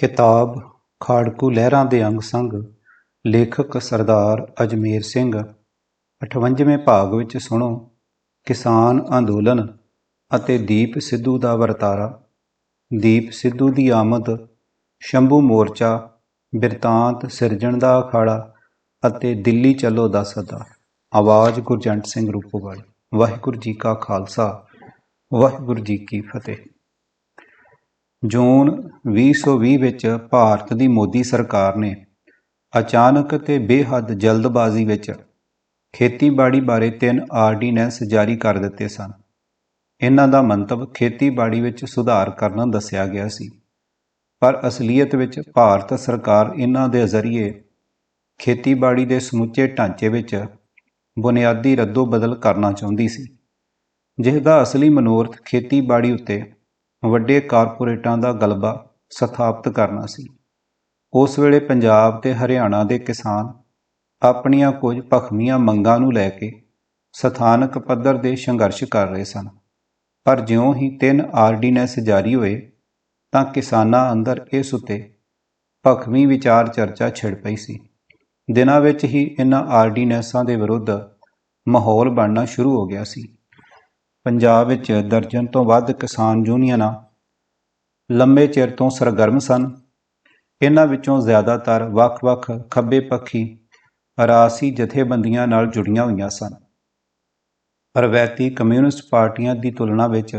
ਕਿਤਾਬ ਖਾੜਕੂ ਲਹਿਰਾਂ ਦੇ ਅੰਗ ਸੰਗ, ਲੇਖਕ ਸਰਦਾਰ ਅਜਮੇਰ ਸਿੰਘ। 58ਵੇਂ ਭਾਗ ਵਿੱਚ ਸੁਣੋ, ਕਿਸਾਨ ਅੰਦੋਲਨ ਅਤੇ ਦੀਪ ਸਿੱਧੂ ਦਾ ਵਰਤਾਰਾ। ਦੀਪ ਸਿੱਧੂ ਦੀ ਆਮਦ, ਸ਼ੰਭੂ ਮੋਰਚਾ, ਬਿਰਤਾਂਤ ਸਿਰਜਣ ਦਾ ਅਖਾੜਾ ਅਤੇ ਦਿੱਲੀ ਚੱਲੋ ਦਾ ਸੱਦਾ। ਆਵਾਜ਼ ਗੁਰਜੰਟ ਸਿੰਘ ਰੂਪੋਵਾਲ। ਵਾਹਿਗੁਰੂ ਜੀ ਕਾ ਖਾਲਸਾ, ਵਾਹਿਗੁਰੂ ਜੀ ਕੀ ਫਤਿਹ। ਜੂਨ 2020 ਵਿੱਚ ਭਾਰਤ ਦੀ ਮੋਦੀ ਸਰਕਾਰ ਨੇ ਅਚਾਨਕ ਤੇ ਬੇਹੱਦ ਜਲਦਬਾਜ਼ੀ ਵਿੱਚ ਖੇਤੀਬਾੜੀ ਬਾਰੇ ਤਿੰਨ ਆਰਡੀਨੈਂਸ ਜਾਰੀ ਕਰ ਦਿੱਤੇ ਸਨ। ਇਹਨਾਂ ਦਾ ਮੰਤਵ ਖੇਤੀਬਾੜੀ ਵਿੱਚ ਸੁਧਾਰ ਕਰਨਾ ਦੱਸਿਆ ਗਿਆ ਸੀ। ਪਰ ਅਸਲੀਅਤ ਵਿੱਚ ਭਾਰਤ ਸਰਕਾਰ ਇਹਨਾਂ ਦੇ ਜ਼ਰੀਏ ਖੇਤੀਬਾੜੀ ਦੇ ਸਮੁੱਚੇ ਢਾਂਚੇ ਵਿੱਚ ਬੁਨਿਆਦੀ ਰੱਦੋ ਬਦਲ ਕਰਨਾ ਚਾਹੁੰਦੀ ਸੀ ਜਿਸ ਦਾ ਅਸਲੀ ਮਨੋਰਥ ਖੇਤੀਬਾੜੀ ਉੱਤੇ ਵੱਡੇ ਕਾਰਪੋਰੇਟਾਂ ਦਾ ਗਲਬਾ ਸਥਾਪਿਤ ਕਰਨਾ ਸੀ। ਉਸ ਵੇਲੇ ਪੰਜਾਬ ਤੇ ਹਰਿਆਣਾ ਦੇ ਕਿਸਾਨ ਆਪਣੀਆਂ ਕੁਝ ਭਖਮੀਆਂ ਮੰਗਾਂ ਨੂੰ ਲੈ ਕੇ ਸਥਾਨਕ ਪੱਧਰ ਦੇ ਸੰਘਰਸ਼ ਕਰ ਰਹੇ ਸਨ। ਪਰ ਜਿਉਂ ਹੀ ਤਿੰਨ ਆਰਡੀਨੈਂਸ ਜਾਰੀ ਹੋਏ, ਤਾਂ ਕਿਸਾਨਾਂ ਅੰਦਰ ਇਸ ਉੱਤੇ ਭਖਮੀ ਵਿਚਾਰ ਚਰਚਾ ਛਿੜ ਪਈ ਸੀ। ਦਿਨਾਂ ਵਿੱਚ ਹੀ ਇਹਨਾਂ ਆਰਡੀਨੈਂਸਾਂ ਦੇ ਵਿਰੁੱਧ ਮਾਹੌਲ ਬਣਨਾ ਸ਼ੁਰੂ ਹੋ ਗਿਆ ਸੀ। ਪੰਜਾਬ ਵਿੱਚ ਦਰਜਨ ਤੋਂ ਵੱਧ ਕਿਸਾਨ ਯੂਨੀਅਨਾਂ ਲੰਬੇ ਚਿਰ ਤੋਂ ਸਰਗਰਮ ਸਨ। ਇਹਨਾਂ ਵਿੱਚੋਂ ਜ਼ਿਆਦਾਤਰ ਵੱਖ-ਵੱਖ ਖੱਬੇ ਪੱਖੀ ਰਾਸੀ ਜਥੇਬੰਦੀਆਂ ਨਾਲ ਜੁੜੀਆਂ ਹੋਈਆਂ ਸਨ। ਰਵਾਇਤੀ ਕਮਿਊਨਿਸਟ ਪਾਰਟੀਆਂ ਦੀ ਤੁਲਨਾ ਵਿੱਚ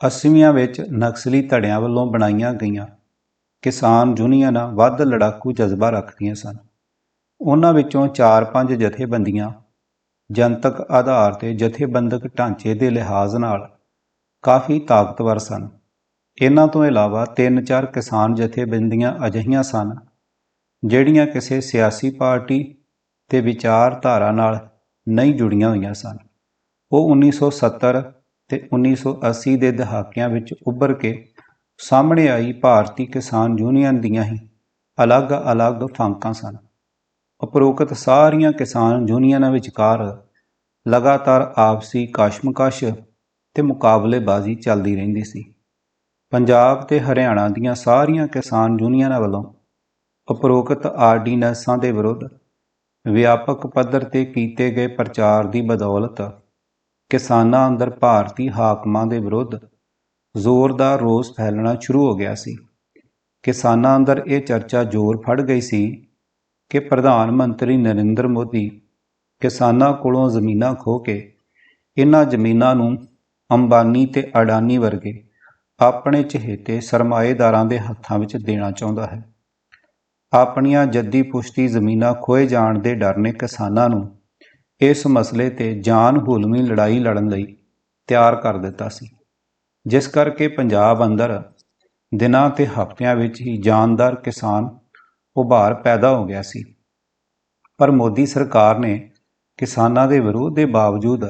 80ਵੀਆਂ ਵਿੱਚ ਨਕਸਲੀ ਧੜਿਆਂ ਵੱਲੋਂ ਬਣਾਈਆਂ ਗਈਆਂ ਕਿਸਾਨ ਯੂਨੀਅਨਾਂ ਵੱਧ ਲੜਾਕੂ ਜਜ਼ਬਾ ਰੱਖਦੀਆਂ ਸਨ। ਉਹਨਾਂ ਵਿੱਚੋਂ 4-5 ਜਥੇਬੰਦੀਆਂ ਜਨਤਕ ਆਧਾਰ ਤੇ ਜਥੇਬੰਦਕ ਢਾਂਚੇ ਦੇ ਲਿਹਾਜ਼ ਨਾਲ ਕਾਫੀ ਤਾਕਤਵਰ ਸਨ। ਇਹਨਾਂ ਤੋਂ ਇਲਾਵਾ 3-4 ਕਿਸਾਨ ਜਥੇਬੰਦੀਆਂ ਅਜਿਹੀਆਂ ਸਨ, ਜਿਹੜੀਆਂ ਕਿਸੇ ਸਿਆਸੀ ਪਾਰਟੀ ਤੇ ਵਿਚਾਰਧਾਰਾ ਨਾਲ ਨਹੀਂ ਜੁੜੀਆਂ ਹੋਈਆਂ ਸਨ। ਉਹ 1970 ਤੇ 1980 ਦੇ ਦਹਾਕਿਆਂ ਵਿੱਚ ਉੱਭਰ ਕੇ ਸਾਹਮਣੇ ਆਈ ਭਾਰਤੀ ਕਿਸਾਨ ਯੂਨੀਅਨ ਦੀਆਂ ਹੀ ਅਲੱਗ-ਅਲੱਗ ਫਾਂਕਾਂ ਸਨ। ਉਪਰੋਕਤ ਸਾਰੀਆਂ ਕਿਸਾਨ ਯੂਨੀਅਨਾਂ ਵਿਚਕਾਰ ਲਗਾਤਾਰ ਆਪਸੀ ਕਸ਼ਮਕਸ਼ ਤੇ ਮੁਕਾਬਲੇਬਾਜ਼ੀ ਚੱਲਦੀ ਰਹਿੰਦੀ ਸੀ। ਪੰਜਾਬ ਤੇ ਹਰਿਆਣਾ ਦੀਆਂ ਸਾਰੀਆਂ ਕਿਸਾਨ ਯੂਨੀਅਨਾਂ ਵੱਲੋਂ ਉਪਰੋਕਤ ਆਰਡੀਨੈਂਸਾਂ ਦੇ ਵਿਰੁੱਧ ਵਿਆਪਕ ਪੱਧਰ ਤੇ ਕੀਤੇ ਗਏ ਪ੍ਰਚਾਰ ਦੀ ਬਦੌਲਤ ਕਿਸਾਨਾਂ ਅੰਦਰ ਭਾਰਤੀ ਹਾਕਮਾਂ ਦੇ ਵਿਰੁੱਧ ਜ਼ੋਰਦਾਰ ਰੋਸ ਫੈਲਣਾ ਸ਼ੁਰੂ ਹੋ ਗਿਆ ਸੀ। ਕਿਸਾਨਾਂ ਅੰਦਰ ਇਹ ਚਰਚਾ ਜ਼ੋਰ ਫੜ ਗਈ ਸੀ ਕਿ ਪ੍ਰਧਾਨ ਮੰਤਰੀ ਨਰਿੰਦਰ ਮੋਦੀ ਕਿਸਾਨਾਂ ਕੋਲੋਂ ਜ਼ਮੀਨਾਂ ਖੋ ਕੇ ਇਹਨਾਂ ਜ਼ਮੀਨਾਂ ਨੂੰ ਅੰਬਾਨੀ ਤੇ ਅਡਾਨੀ ਵਰਗੇ ਆਪਣੇ ਚਹੇਤੇ ਸਰਮਾਏਦਾਰਾਂ ਦੇ ਹੱਥਾਂ ਵਿੱਚ ਦੇਣਾ ਚਾਹੁੰਦਾ ਹੈ। ਆਪਣੀਆਂ ਜੱਦੀ ਪੁਸ਼ਤੀ ਜ਼ਮੀਨਾਂ ਖੋਏ ਜਾਣ ਦੇ ਡਰ ਨੇ ਕਿਸਾਨਾਂ ਨੂੰ ਇਸ ਮਸਲੇ ਤੇ ਜਾਨ ਹੁਲਮੀ ਲੜਾਈ ਲੜਨ ਲਈ ਤਿਆਰ ਕਰ ਦਿੱਤਾ ਸੀ। ਜਿਸ ਕਰਕੇ ਪੰਜਾਬ ਅੰਦਰ ਦਿਨਾਂ ਤੇ ਹਫ਼ਤਿਆਂ ਵਿੱਚ ਹੀ ਜਾਨਦਾਰ ਕਿਸਾਨ ਉਭਾਰ ਪੈਦਾ ਹੋ ਗਿਆ ਸੀ। ਪਰ ਮੋਦੀ ਸਰਕਾਰ ਨੇ ਕਿਸਾਨਾਂ ਦੇ ਵਿਰੋਧ ਦੇ ਬਾਵਜੂਦ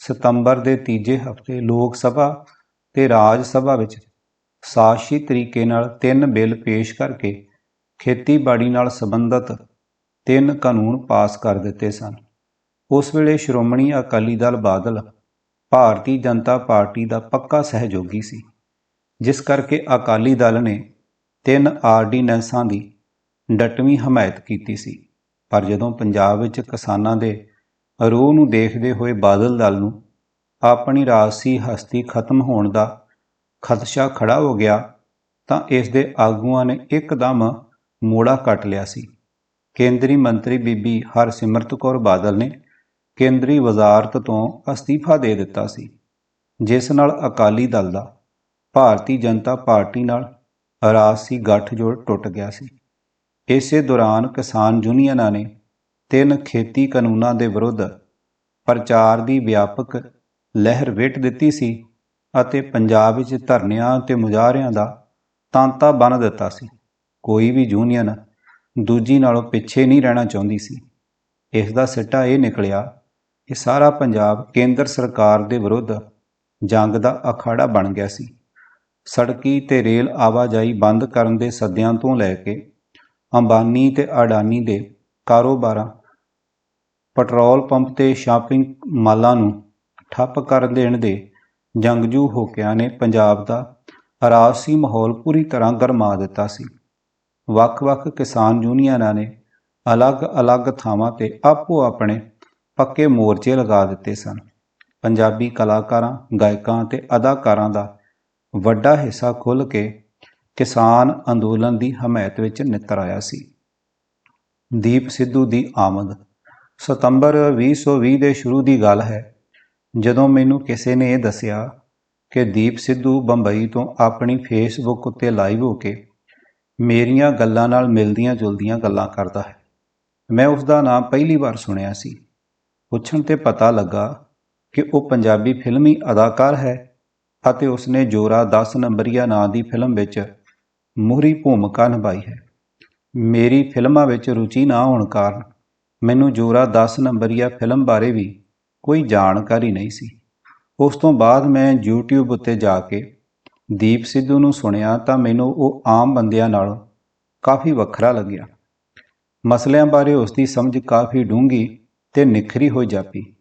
ਸਤੰਬਰ ਦੇ ਤੀਜੇ ਹਫ਼ਤੇ ਲੋਕ ਸਭਾ ਤੇ ਰਾਜ ਸਭਾ ਵਿੱਚ ਸਾਸ਼ੀ ਤਰੀਕੇ ਨਾਲ ਤਿੰਨ ਬਿੱਲ ਪੇਸ਼ ਕਰਕੇ ਖੇਤੀਬਾੜੀ ਨਾਲ ਸੰਬੰਧਿਤ ਤਿੰਨ ਕਾਨੂੰਨ ਪਾਸ ਕਰ ਦਿੱਤੇ ਸਨ। ਉਸ ਵੇਲੇ ਸ਼੍ਰੋਮਣੀ ਅਕਾਲੀ ਦਲ ਬਾਦਲ ਭਾਰਤੀ ਜਨਤਾ ਪਾਰਟੀ ਦਾ ਪੱਕਾ ਸਹਿਯੋਗੀ ਸੀ, ਜਿਸ ਕਰਕੇ ਅਕਾਲੀ ਦਲ ਨੇ ਤਿੰਨ ਆਰਡੀਨੈਂਸਾਂ ਦੀ ਡਟਵੀਂ ਹਮਾਇਤ ਕੀਤੀ ਸੀ। ਪਰ ਜਦੋਂ ਪੰਜਾਬ ਵਿੱਚ ਕਿਸਾਨਾਂ ਦੇ ਰੂਹ ਨੂੰ ਦੇਖਦੇ ਹੋਏ ਬਾਦਲ ਦਲ ਨੂੰ ਆਪਣੀ ਰਾਜਸੀ ਹਸਤੀ ਖਤਮ ਹੋਣ ਦਾ ਖਦਸ਼ਾ ਖੜਾ ਹੋ ਗਿਆ ਤਾਂ ਇਸ ਦੇ ਆਗੂਆਂ ਨੇ ਇੱਕਦਮ ਮੋੜਾ ਕੱਟ ਲਿਆ ਸੀ। ਕੇਂਦਰੀ ਮੰਤਰੀ ਬੀਬੀ ਹਰਸਿਮਰਤ ਕੌਰ ਬਾਦਲ ਨੇ ਕੇਂਦਰੀ ਵਜ਼ਾਰਤ ਤੋਂ ਅਸਤੀਫਾ ਦੇ ਦਿੱਤਾ ਸੀ, ਜਿਸ ਨਾਲ ਅਕਾਲੀ ਦਲ ਦਾ ਭਾਰਤੀ ਜਨਤਾ ਪਾਰਟੀ ਨਾਲ ਰਾਜਸੀ ਗੱਠਜੋੜ ਟੁੱਟ ਗਿਆ ਸੀ। ਇਸੇ ਦੌਰਾਨ ਕਿਸਾਨ ਯੂਨੀਅਨਾਂ ਨੇ ਤਿੰਨ ਖੇਤੀ ਕਾਨੂੰਨਾਂ ਦੇ ਵਿਰੁੱਧ ਪ੍ਰਚਾਰ ਦੀ ਵਿਆਪਕ ਲਹਿਰ ਵਿਟ ਦਿੱਤੀ ਸੀ ਅਤੇ ਪੰਜਾਬ ਵਿੱਚ ਧਰਨਿਆਂ ਤੇ ਮੁਜ਼ਾਹਰਿਆਂ ਦਾ ਤਾਂਤਾ ਬੰਨ ਦਿੱਤਾ ਸੀ। ਕੋਈ ਵੀ ਯੂਨੀਅਨ ਦੂਜੀ ਨਾਲੋਂ ਪਿੱਛੇ ਨਹੀਂ ਰਹਿਣਾ ਚਾਹੁੰਦੀ ਸੀ। ਇਸ ਦਾ ਸਿੱਟਾ ਇਹ ਨਿਕਲਿਆ ਕਿ ਸਾਰਾ ਪੰਜਾਬ ਕੇਂਦਰ ਸਰਕਾਰ ਦੇ ਵਿਰੁੱਧ ਜੰਗ ਦਾ ਅਖਾੜਾ ਬਣ ਗਿਆ ਸੀ। ਸੜਕੀ ਤੇ ਰੇਲ ਆਵਾਜਾਈ ਬੰਦ ਕਰਨ ਦੇ ਸੱਦਿਆਂ ਤੋਂ ਲੈ ਕੇ ਅੰਬਾਨੀ ਤੇ ਅਡਾਨੀ ਦੇ ਕਾਰੋਬਾਰਾਂ, ਪੈਟਰੋਲ ਪੰਪ ਤੇ ਸ਼ਾਪਿੰਗ ਮਾਲਾਂ ਨੂੰ ਠੱਪ ਕਰ ਦੇਣ ਦੇ ਜੰਗਜੂ ਹੋਕਿਆਂ ਨੇ ਪੰਜਾਬ ਦਾ ਰਾਜਸੀ ਮਾਹੌਲ ਪੂਰੀ ਤਰ੍ਹਾਂ ਗਰਮਾ ਦਿੱਤਾ ਸੀ। ਵੱਖ-ਵੱਖ ਕਿਸਾਨ ਯੂਨੀਅਨਾਂ ਨੇ ਅਲੱਗ-ਅਲੱਗ ਥਾਵਾਂ ਤੇ ਆਪੋ ਆਪਣੇ ਪੱਕੇ ਮੋਰਚੇ ਲਗਾ ਦਿੱਤੇ ਸਨ। ਪੰਜਾਬੀ ਕਲਾਕਾਰਾਂ, ਗਾਇਕਾਂ ਤੇ ਅਦਾਕਾਰਾਂ ਦਾ ਵੱਡਾ ਹਿੱਸਾ ਖੁੱਲ੍ਹ ਕੇ ਕਿਸਾਨ ਅੰਦੋਲਨ ਦੀ ਹਮਾਇਤ ਵਿੱਚ ਨਿੱਤਰ ਆਇਆ ਸੀ। ਦੀਪ ਸਿੱਧੂ ਦੀ ਆਮਦ। ਸਤੰਬਰ 2020 ਦੇ ਸ਼ੁਰੂ ਦੀ ਗੱਲ ਹੈ। ਜਦੋਂ ਮੈਨੂੰ ਕਿਸੇ ਨੇ ਇਹ ਦੱਸਿਆ ਕਿ ਦੀਪ ਸਿੱਧੂ ਬੰਬਈ ਤੋਂ ਆਪਣੀ ਫੇਸਬੁੱਕ ਉੱਤੇ ਲਾਈਵ ਹੋ ਕੇ ਮੇਰੀਆਂ ਗੱਲਾਂ ਨਾਲ ਮਿਲਦੀਆਂ ਜੁਲਦੀਆਂ ਗੱਲਾਂ ਕਰਦਾ ਹੈ, ਮੈਂ ਉਸ ਦਾ ਨਾਮ ਪਹਿਲੀ ਵਾਰ ਸੁਣਿਆ ਸੀ। ਪੁੱਛਣ ਤੇ ਪਤਾ ਲੱਗਾ ਕਿ ਉਹ ਪੰਜਾਬੀ ਫਿਲਮੀ ਅਦਾਕਾਰ ਹੈ ਅਤੇ ਉਸਨੇ ਜੋਰਾ 10 ਨੰਬਰੀਆ ਨਾਂ ਦੀ ਫਿਲਮ ਵਿੱਚ ਮੂਹਰੀ ਭੂਮਿਕਾ ਨਿਭਾਈ ਹੈ। ਮੇਰੀ ਫਿਲਮਾਂ ਵਿੱਚ ਰੁਚੀ ਨਾ ਹੋਣ ਕਾਰਨ ਮੈਨੂੰ ਜੋਰਾ 10 ਨੰਬਰੀਆ ਫਿਲਮ ਬਾਰੇ ਵੀ ਕੋਈ ਜਾਣਕਾਰੀ ਨਹੀਂ ਸੀ। ਉਸ ਤੋਂ ਬਾਅਦ ਮੈਂ YouTube ਉੱਤੇ ਜਾ ਕੇ ਦੀਪ ਸਿੱਧੂ ਨੂੰ ਸੁਣਿਆ ਤਾਂ ਮੈਨੂੰ ਉਹ ਆਮ ਬੰਦਿਆਂ ਨਾਲੋਂ ਕਾਫੀ ਵੱਖਰਾ ਲੱਗਿਆ। ਮਸਲਿਆਂ ਬਾਰੇ ਉਸ ਦੀ ਸਮਝ ਕਾਫੀ ਡੂੰਘੀ ਤੇ ਨਿਖਰੀ ਹੋਈ ਜਾਪੀ।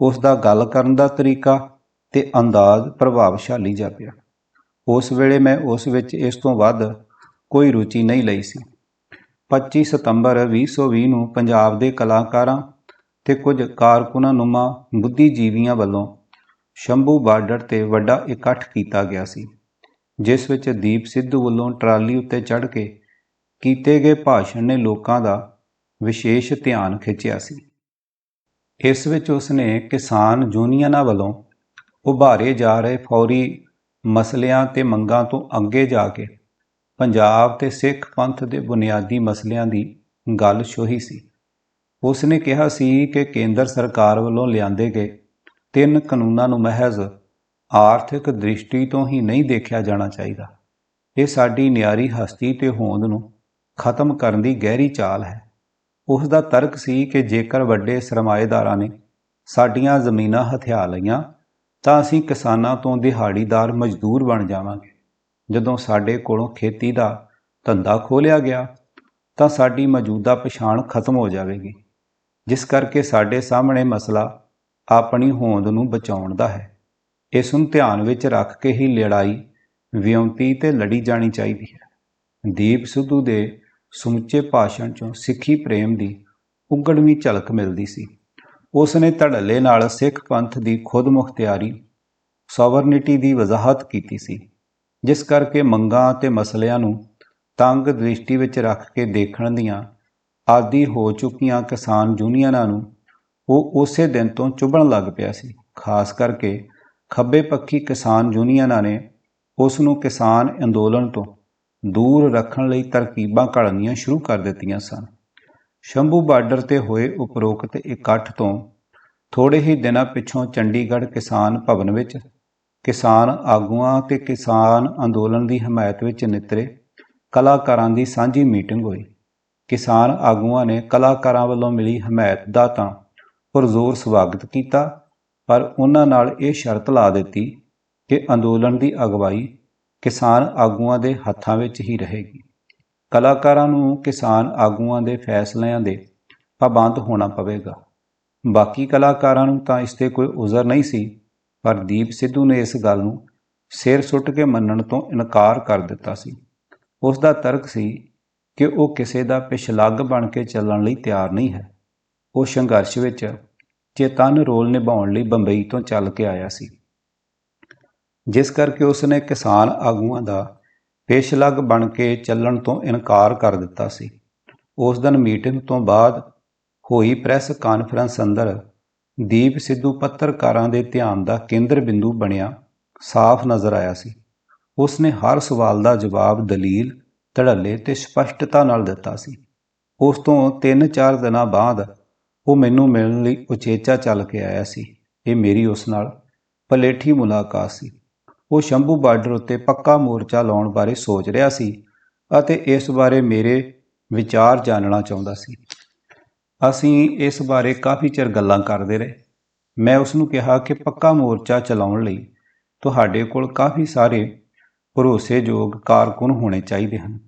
ਉਸ ਦਾ ਗੱਲ ਕਰਨ ਦਾ ਤਰੀਕਾ ਤੇ ਅੰਦਾਜ਼ ਪ੍ਰਭਾਵਸ਼ਾਲੀ ਜਾਪਿਆ। ਉਸ ਵੇਲੇ ਮੈਂ ਉਸ ਵਿੱਚ ਇਸ ਤੋਂ ਵੱਧ ਕੋਈ ਰੁਚੀ ਨਹੀਂ ਲਈ ਸੀ। 25 ਸਤੰਬਰ 2020 ਨੂੰ ਪੰਜਾਬ ਦੇ ਕਲਾਕਾਰਾਂ ਤੇ ਕੁਝ ਕਾਰਕੁਨਾਨੁਮਾ ਬੁੱਧੀਜੀਵੀਆਂ ਵੱਲੋਂ ਸ਼ੰਭੂ ਬਾਰਡਰ ਤੇ ਵੱਡਾ ਇਕੱਠ ਕੀਤਾ ਗਿਆ ਸੀ, ਜਿਸ ਵਿੱਚ ਦੀਪ ਸਿੱਧੂ ਵੱਲੋਂ ਟਰਾਲੀ ਉੱਤੇ ਚੜ੍ਹ ਕੇ ਕੀਤੇ ਗਏ ਭਾਸ਼ਣ ਨੇ ਲੋਕਾਂ ਦਾ ਵਿਸ਼ੇਸ਼ ਧਿਆਨ ਖਿੱਚਿਆ ਸੀ। ਇਸ ਵਿੱਚ ਉਸਨੇ ਕਿਸਾਨ ਯੂਨੀਅਨਾਂ ਵੱਲੋਂ ਉਭਾਰੇ ਜਾ ਰਹੇ ਫੌਰੀ ਮਸਲਿਆਂ ਤੇ ਮੰਗਾਂ ਤੋਂ ਅੱਗੇ ਜਾ ਕੇ ਪੰਜਾਬ ਤੇ ਸਿੱਖ ਪੰਥ ਦੇ ਬੁਨਿਆਦੀ ਮਸਲਿਆਂ ਦੀ ਗੱਲ ਛੋਹੀ ਸੀ। ਉਸ ਨੇ ਕਿਹਾ ਸੀ ਕਿ ਕੇਂਦਰ ਸਰਕਾਰ ਵੱਲੋਂ ਲਿਆਂਦੇ ਗਏ ਤਿੰਨ ਕਾਨੂੰਨਾਂ ਨੂੰ ਮਹਿਜ਼ ਆਰਥਿਕ ਦ੍ਰਿਸ਼ਟੀ ਤੋਂ ਹੀ ਨਹੀਂ ਦੇਖਿਆ ਜਾਣਾ ਚਾਹੀਦਾ। ਇਹ ਸਾਡੀ ਨਿਆਰੀ ਹਸਤੀ ਤੇ ਹੋਂਦ ਨੂੰ ਖਤਮ ਕਰਨ ਦੀ ਗਹਿਰੀ ਚਾਲ ਹੈ। ਉਸ ਦਾ ਤਰਕ ਸੀ ਕਿ ਜੇਕਰ ਵੱਡੇ ਸਰਮਾਏਦਾਰਾਂ ਨੇ ਸਾਡੀਆਂ ਜ਼ਮੀਨਾਂ ਹਥਿਆ ਲਈਆਂ, ਤਾਂ ਅਸੀਂ ਕਿਸਾਨਾਂ ਤੋਂ ਦਿਹਾੜੀਦਾਰ ਮਜ਼ਦੂਰ ਬਣ ਜਾਵਾਂਗੇ। ਜਦੋਂ ਸਾਡੇ ਕੋਲੋਂ ਖੇਤੀ ਦਾ ਧੰਦਾ ਖੋਲਿਆ ਗਿਆ, ਤਾਂ ਸਾਡੀ ਮੌਜੂਦਾ ਪਛਾਣ ਖਤਮ ਹੋ ਜਾਵੇਗੀ, ਜਿਸ ਕਰਕੇ ਸਾਡੇ ਸਾਹਮਣੇ ਮਸਲਾ ਆਪਣੀ ਹੋਂਦ ਨੂੰ ਬਚਾਉਣ ਦਾ ਹੈ। ਇਸ ਨੂੰ ਧਿਆਨ ਵਿੱਚ ਰੱਖ ਕੇ ਹੀ ਲੜਾਈ ਵਿਉਂਤੀ ਤੇ ਲੜੀ ਜਾਣੀ ਚਾਹੀਦੀ ਹੈ। ਦੀਪ ਸਿੱਧੂ ਦੇ ਸਮੁੱਚੇ ਭਾਸ਼ਣ 'ਚੋਂ ਸਿੱਖੀ ਪ੍ਰੇਮ ਦੀ ਉਗੜਵੀਂ ਝਲਕ ਮਿਲਦੀ ਸੀ। ਉਸ ਨੇ ਧੜੱਲੇ ਨਾਲ ਸਿੱਖ ਪੰਥ ਦੀ ਖੁਦਮੁਖਤਿਆਰੀ, ਸੋਵਰਨਿਟੀ ਦੀ ਵਜ਼ਾਹਤ ਕੀਤੀ ਸੀ। ਜਿਸ ਕਰਕੇ ਮੰਗਾਂ ਅਤੇ ਮਸਲਿਆਂ ਨੂੰ ਤੰਗ ਦ੍ਰਿਸ਼ਟੀ ਵਿੱਚ ਰੱਖ ਕੇ ਦੇਖਣ ਦੀਆਂ ਆਦੀ ਹੋ ਚੁੱਕੀਆਂ ਕਿਸਾਨ ਯੂਨੀਅਨਾਂ ਨੂੰ ਉਹ ਉਸੇ ਦਿਨ ਤੋਂ ਚੁਭਣ ਲੱਗ ਪਿਆ ਸੀ। ਖਾਸ ਕਰਕੇ ਖੱਬੇ ਪੱਖੀ ਕਿਸਾਨ ਯੂਨੀਅਨਾਂ ਨੇ ਉਸ ਨੂੰ ਕਿਸਾਨ ਅੰਦੋਲਨ ਤੋਂ ਦੂਰ ਰੱਖਣ ਲਈ ਤਰਕੀਬਾਂ ਘੜਨੀਆਂ ਸ਼ੁਰੂ ਕਰ ਦਿੱਤੀਆਂ ਸਨ। ਸ਼ੰਭੂ ਬਾਰਡਰ ਤੇ ਹੋਏ ਉਪਰੋਕਤ ਇਕੱਠ ਤੋਂ ਥੋੜੇ ਹੀ ਦਿਨਾਂ ਪਿੱਛੋਂ ਚੰਡੀਗੜ੍ਹ ਕਿਸਾਨ ਭਵਨ ਵਿੱਚ ਕਿਸਾਨ ਆਗੂਆਂ ਤੇ ਕਿਸਾਨ ਅੰਦੋਲਨ ਦੀ ਹਮਾਇਤ ਵਿੱਚ ਨਿਤਰੇ ਕਲਾਕਾਰਾਂ ਦੀ ਸਾਂਝੀ ਮੀਟਿੰਗ ਹੋਈ। ਕਿਸਾਨ ਆਗੂਆਂ ਨੇ ਕਲਾਕਾਰਾਂ ਵੱਲੋਂ ਮਿਲੀ ਹਮਾਇਤ ਦਾ ਤਾਂ ਪੁਰਜ਼ੋਰ ਸਵਾਗਤ ਕੀਤਾ, ਪਰ ਉਹਨਾਂ ਨਾਲ ਇਹ ਸ਼ਰਤ ਲਾ ਦਿੱਤੀ ਕਿ ਅੰਦੋਲਨ ਦੀ ਅਗਵਾਈ ਕਿਸਾਨ ਆਗੂਆਂ ਦੇ ਹੱਥਾਂ ਵਿੱਚ ਹੀ ਰਹੇਗੀ। ਕਲਾਕਾਰਾਂ ਨੂੰ ਕਿਸਾਨ ਆਗੂਆਂ ਦੇ ਫੈਸਲਿਆਂ ਦੇ ਪਾਬੰਦ ਹੋਣਾ ਪਵੇਗਾ। ਬਾਕੀ ਕਲਾਕਾਰਾਂ ਨੂੰ ਤਾਂ ਇਸ ਤੇ ਕੋਈ ਉਜ਼ਰ ਨਹੀਂ ਸੀ। ਪਰ ਦੀਪ ਸਿੱਧੂ ਨੇ ਇਸ ਗੱਲ ਨੂੰ ਸਿਰ ਸੁੱਟ ਕੇ ਮੰਨਣ ਤੋਂ ਇਨਕਾਰ ਕਰ ਦਿੱਤਾ ਸੀ। ਉਸ ਦਾ ਤਰਕ ਸੀ ਕਿ ਉਹ ਕਿਸੇ ਦਾ ਪਿਛਲੱਗ ਬਣ ਕੇ ਚੱਲਣ ਲਈ ਤਿਆਰ ਨਹੀਂ ਹੈ। ਉਹ ਸੰਘਰਸ਼ ਵਿੱਚ ਚੇਤਨ ਰੋਲ ਨਿਭਾਉਣ ਲਈ ਬੰਬਈ ਤੋਂ ਚੱਲ ਕੇ ਆਇਆ ਸੀ। ਜਿਸ ਕਰਕੇ ਉਸ ਨੇ ਕਿਸਾਨ ਆਗੂਆਂ ਦਾ ਪੇਸ਼ਲੱਗ ਬਣ ਕੇ ਚੱਲਣ ਤੋਂ ਇਨਕਾਰ ਕਰ ਦਿੱਤਾ ਸੀ। ਉਸ ਦਿਨ ਮੀਟਿੰਗ ਤੋਂ ਬਾਅਦ ਹੋਈ ਪ੍ਰੈਸ ਕਾਨਫਰੰਸ ਅੰਦਰ ਦੀਪ ਸਿੱਧੂ ਪੱਤਰਕਾਰਾਂ ਦੇ ਧਿਆਨ ਦਾ ਕੇਂਦਰ ਬਿੰਦੂ ਬਣਿਆ, ਸਾਫ਼ ਨਜ਼ਰ ਆਇਆ ਸੀ। ਉਸ ਨੇ ਹਰ ਸਵਾਲ ਦਾ ਜਵਾਬ ਦਲੀਲ, ਧੜੱਲੇ ਤੇ ਸਪਸ਼ਟਤਾ ਨਾਲ ਦਿੱਤਾ ਸੀ। ਉਸ ਤੋਂ 3-4 ਦਿਨਾਂ ਬਾਅਦ ਉਹ ਮੈਨੂੰ ਮਿਲਣ ਲਈ ਉਚੇਚਾ ਚੱਲ ਕੇ ਆਇਆ ਸੀ। ਇਹ ਮੇਰੀ ਉਸ ਨਾਲ ਪਲੇਠੀ ਮੁਲਾਕਾਤ ਸੀ। ਉਹ ਸ਼ੰਭੂ ਬਾਰਡਰ ਉੱਤੇ ਪੱਕਾ ਮੋਰਚਾ ਲਾਉਣ ਬਾਰੇ ਸੋਚ ਰਿਹਾ ਸੀ ਅਤੇ ਇਸ ਬਾਰੇ ਮੇਰੇ ਵਿਚਾਰ ਜਾਣਨਾ ਚਾਹੁੰਦਾ ਸੀ। ਅਸੀਂ ਇਸ ਬਾਰੇ ਕਾਫੀ ਚਿਰ ਗੱਲਾਂ ਕਰਦੇ ਰਹੇ। ਮੈਂ ਉਸ ਨੂੰ ਕਿਹਾ ਕਿ ਪੱਕਾ ਮੋਰਚਾ ਚਲਾਉਣ ਲਈ ਤੁਹਾਡੇ ਕੋਲ ਕਾਫੀ ਸਾਰੇ ਭਰੋਸੇਯੋਗ ਕਾਰਕੁਨ ਹੋਣੇ ਚਾਹੀਦੇ ਹਨ।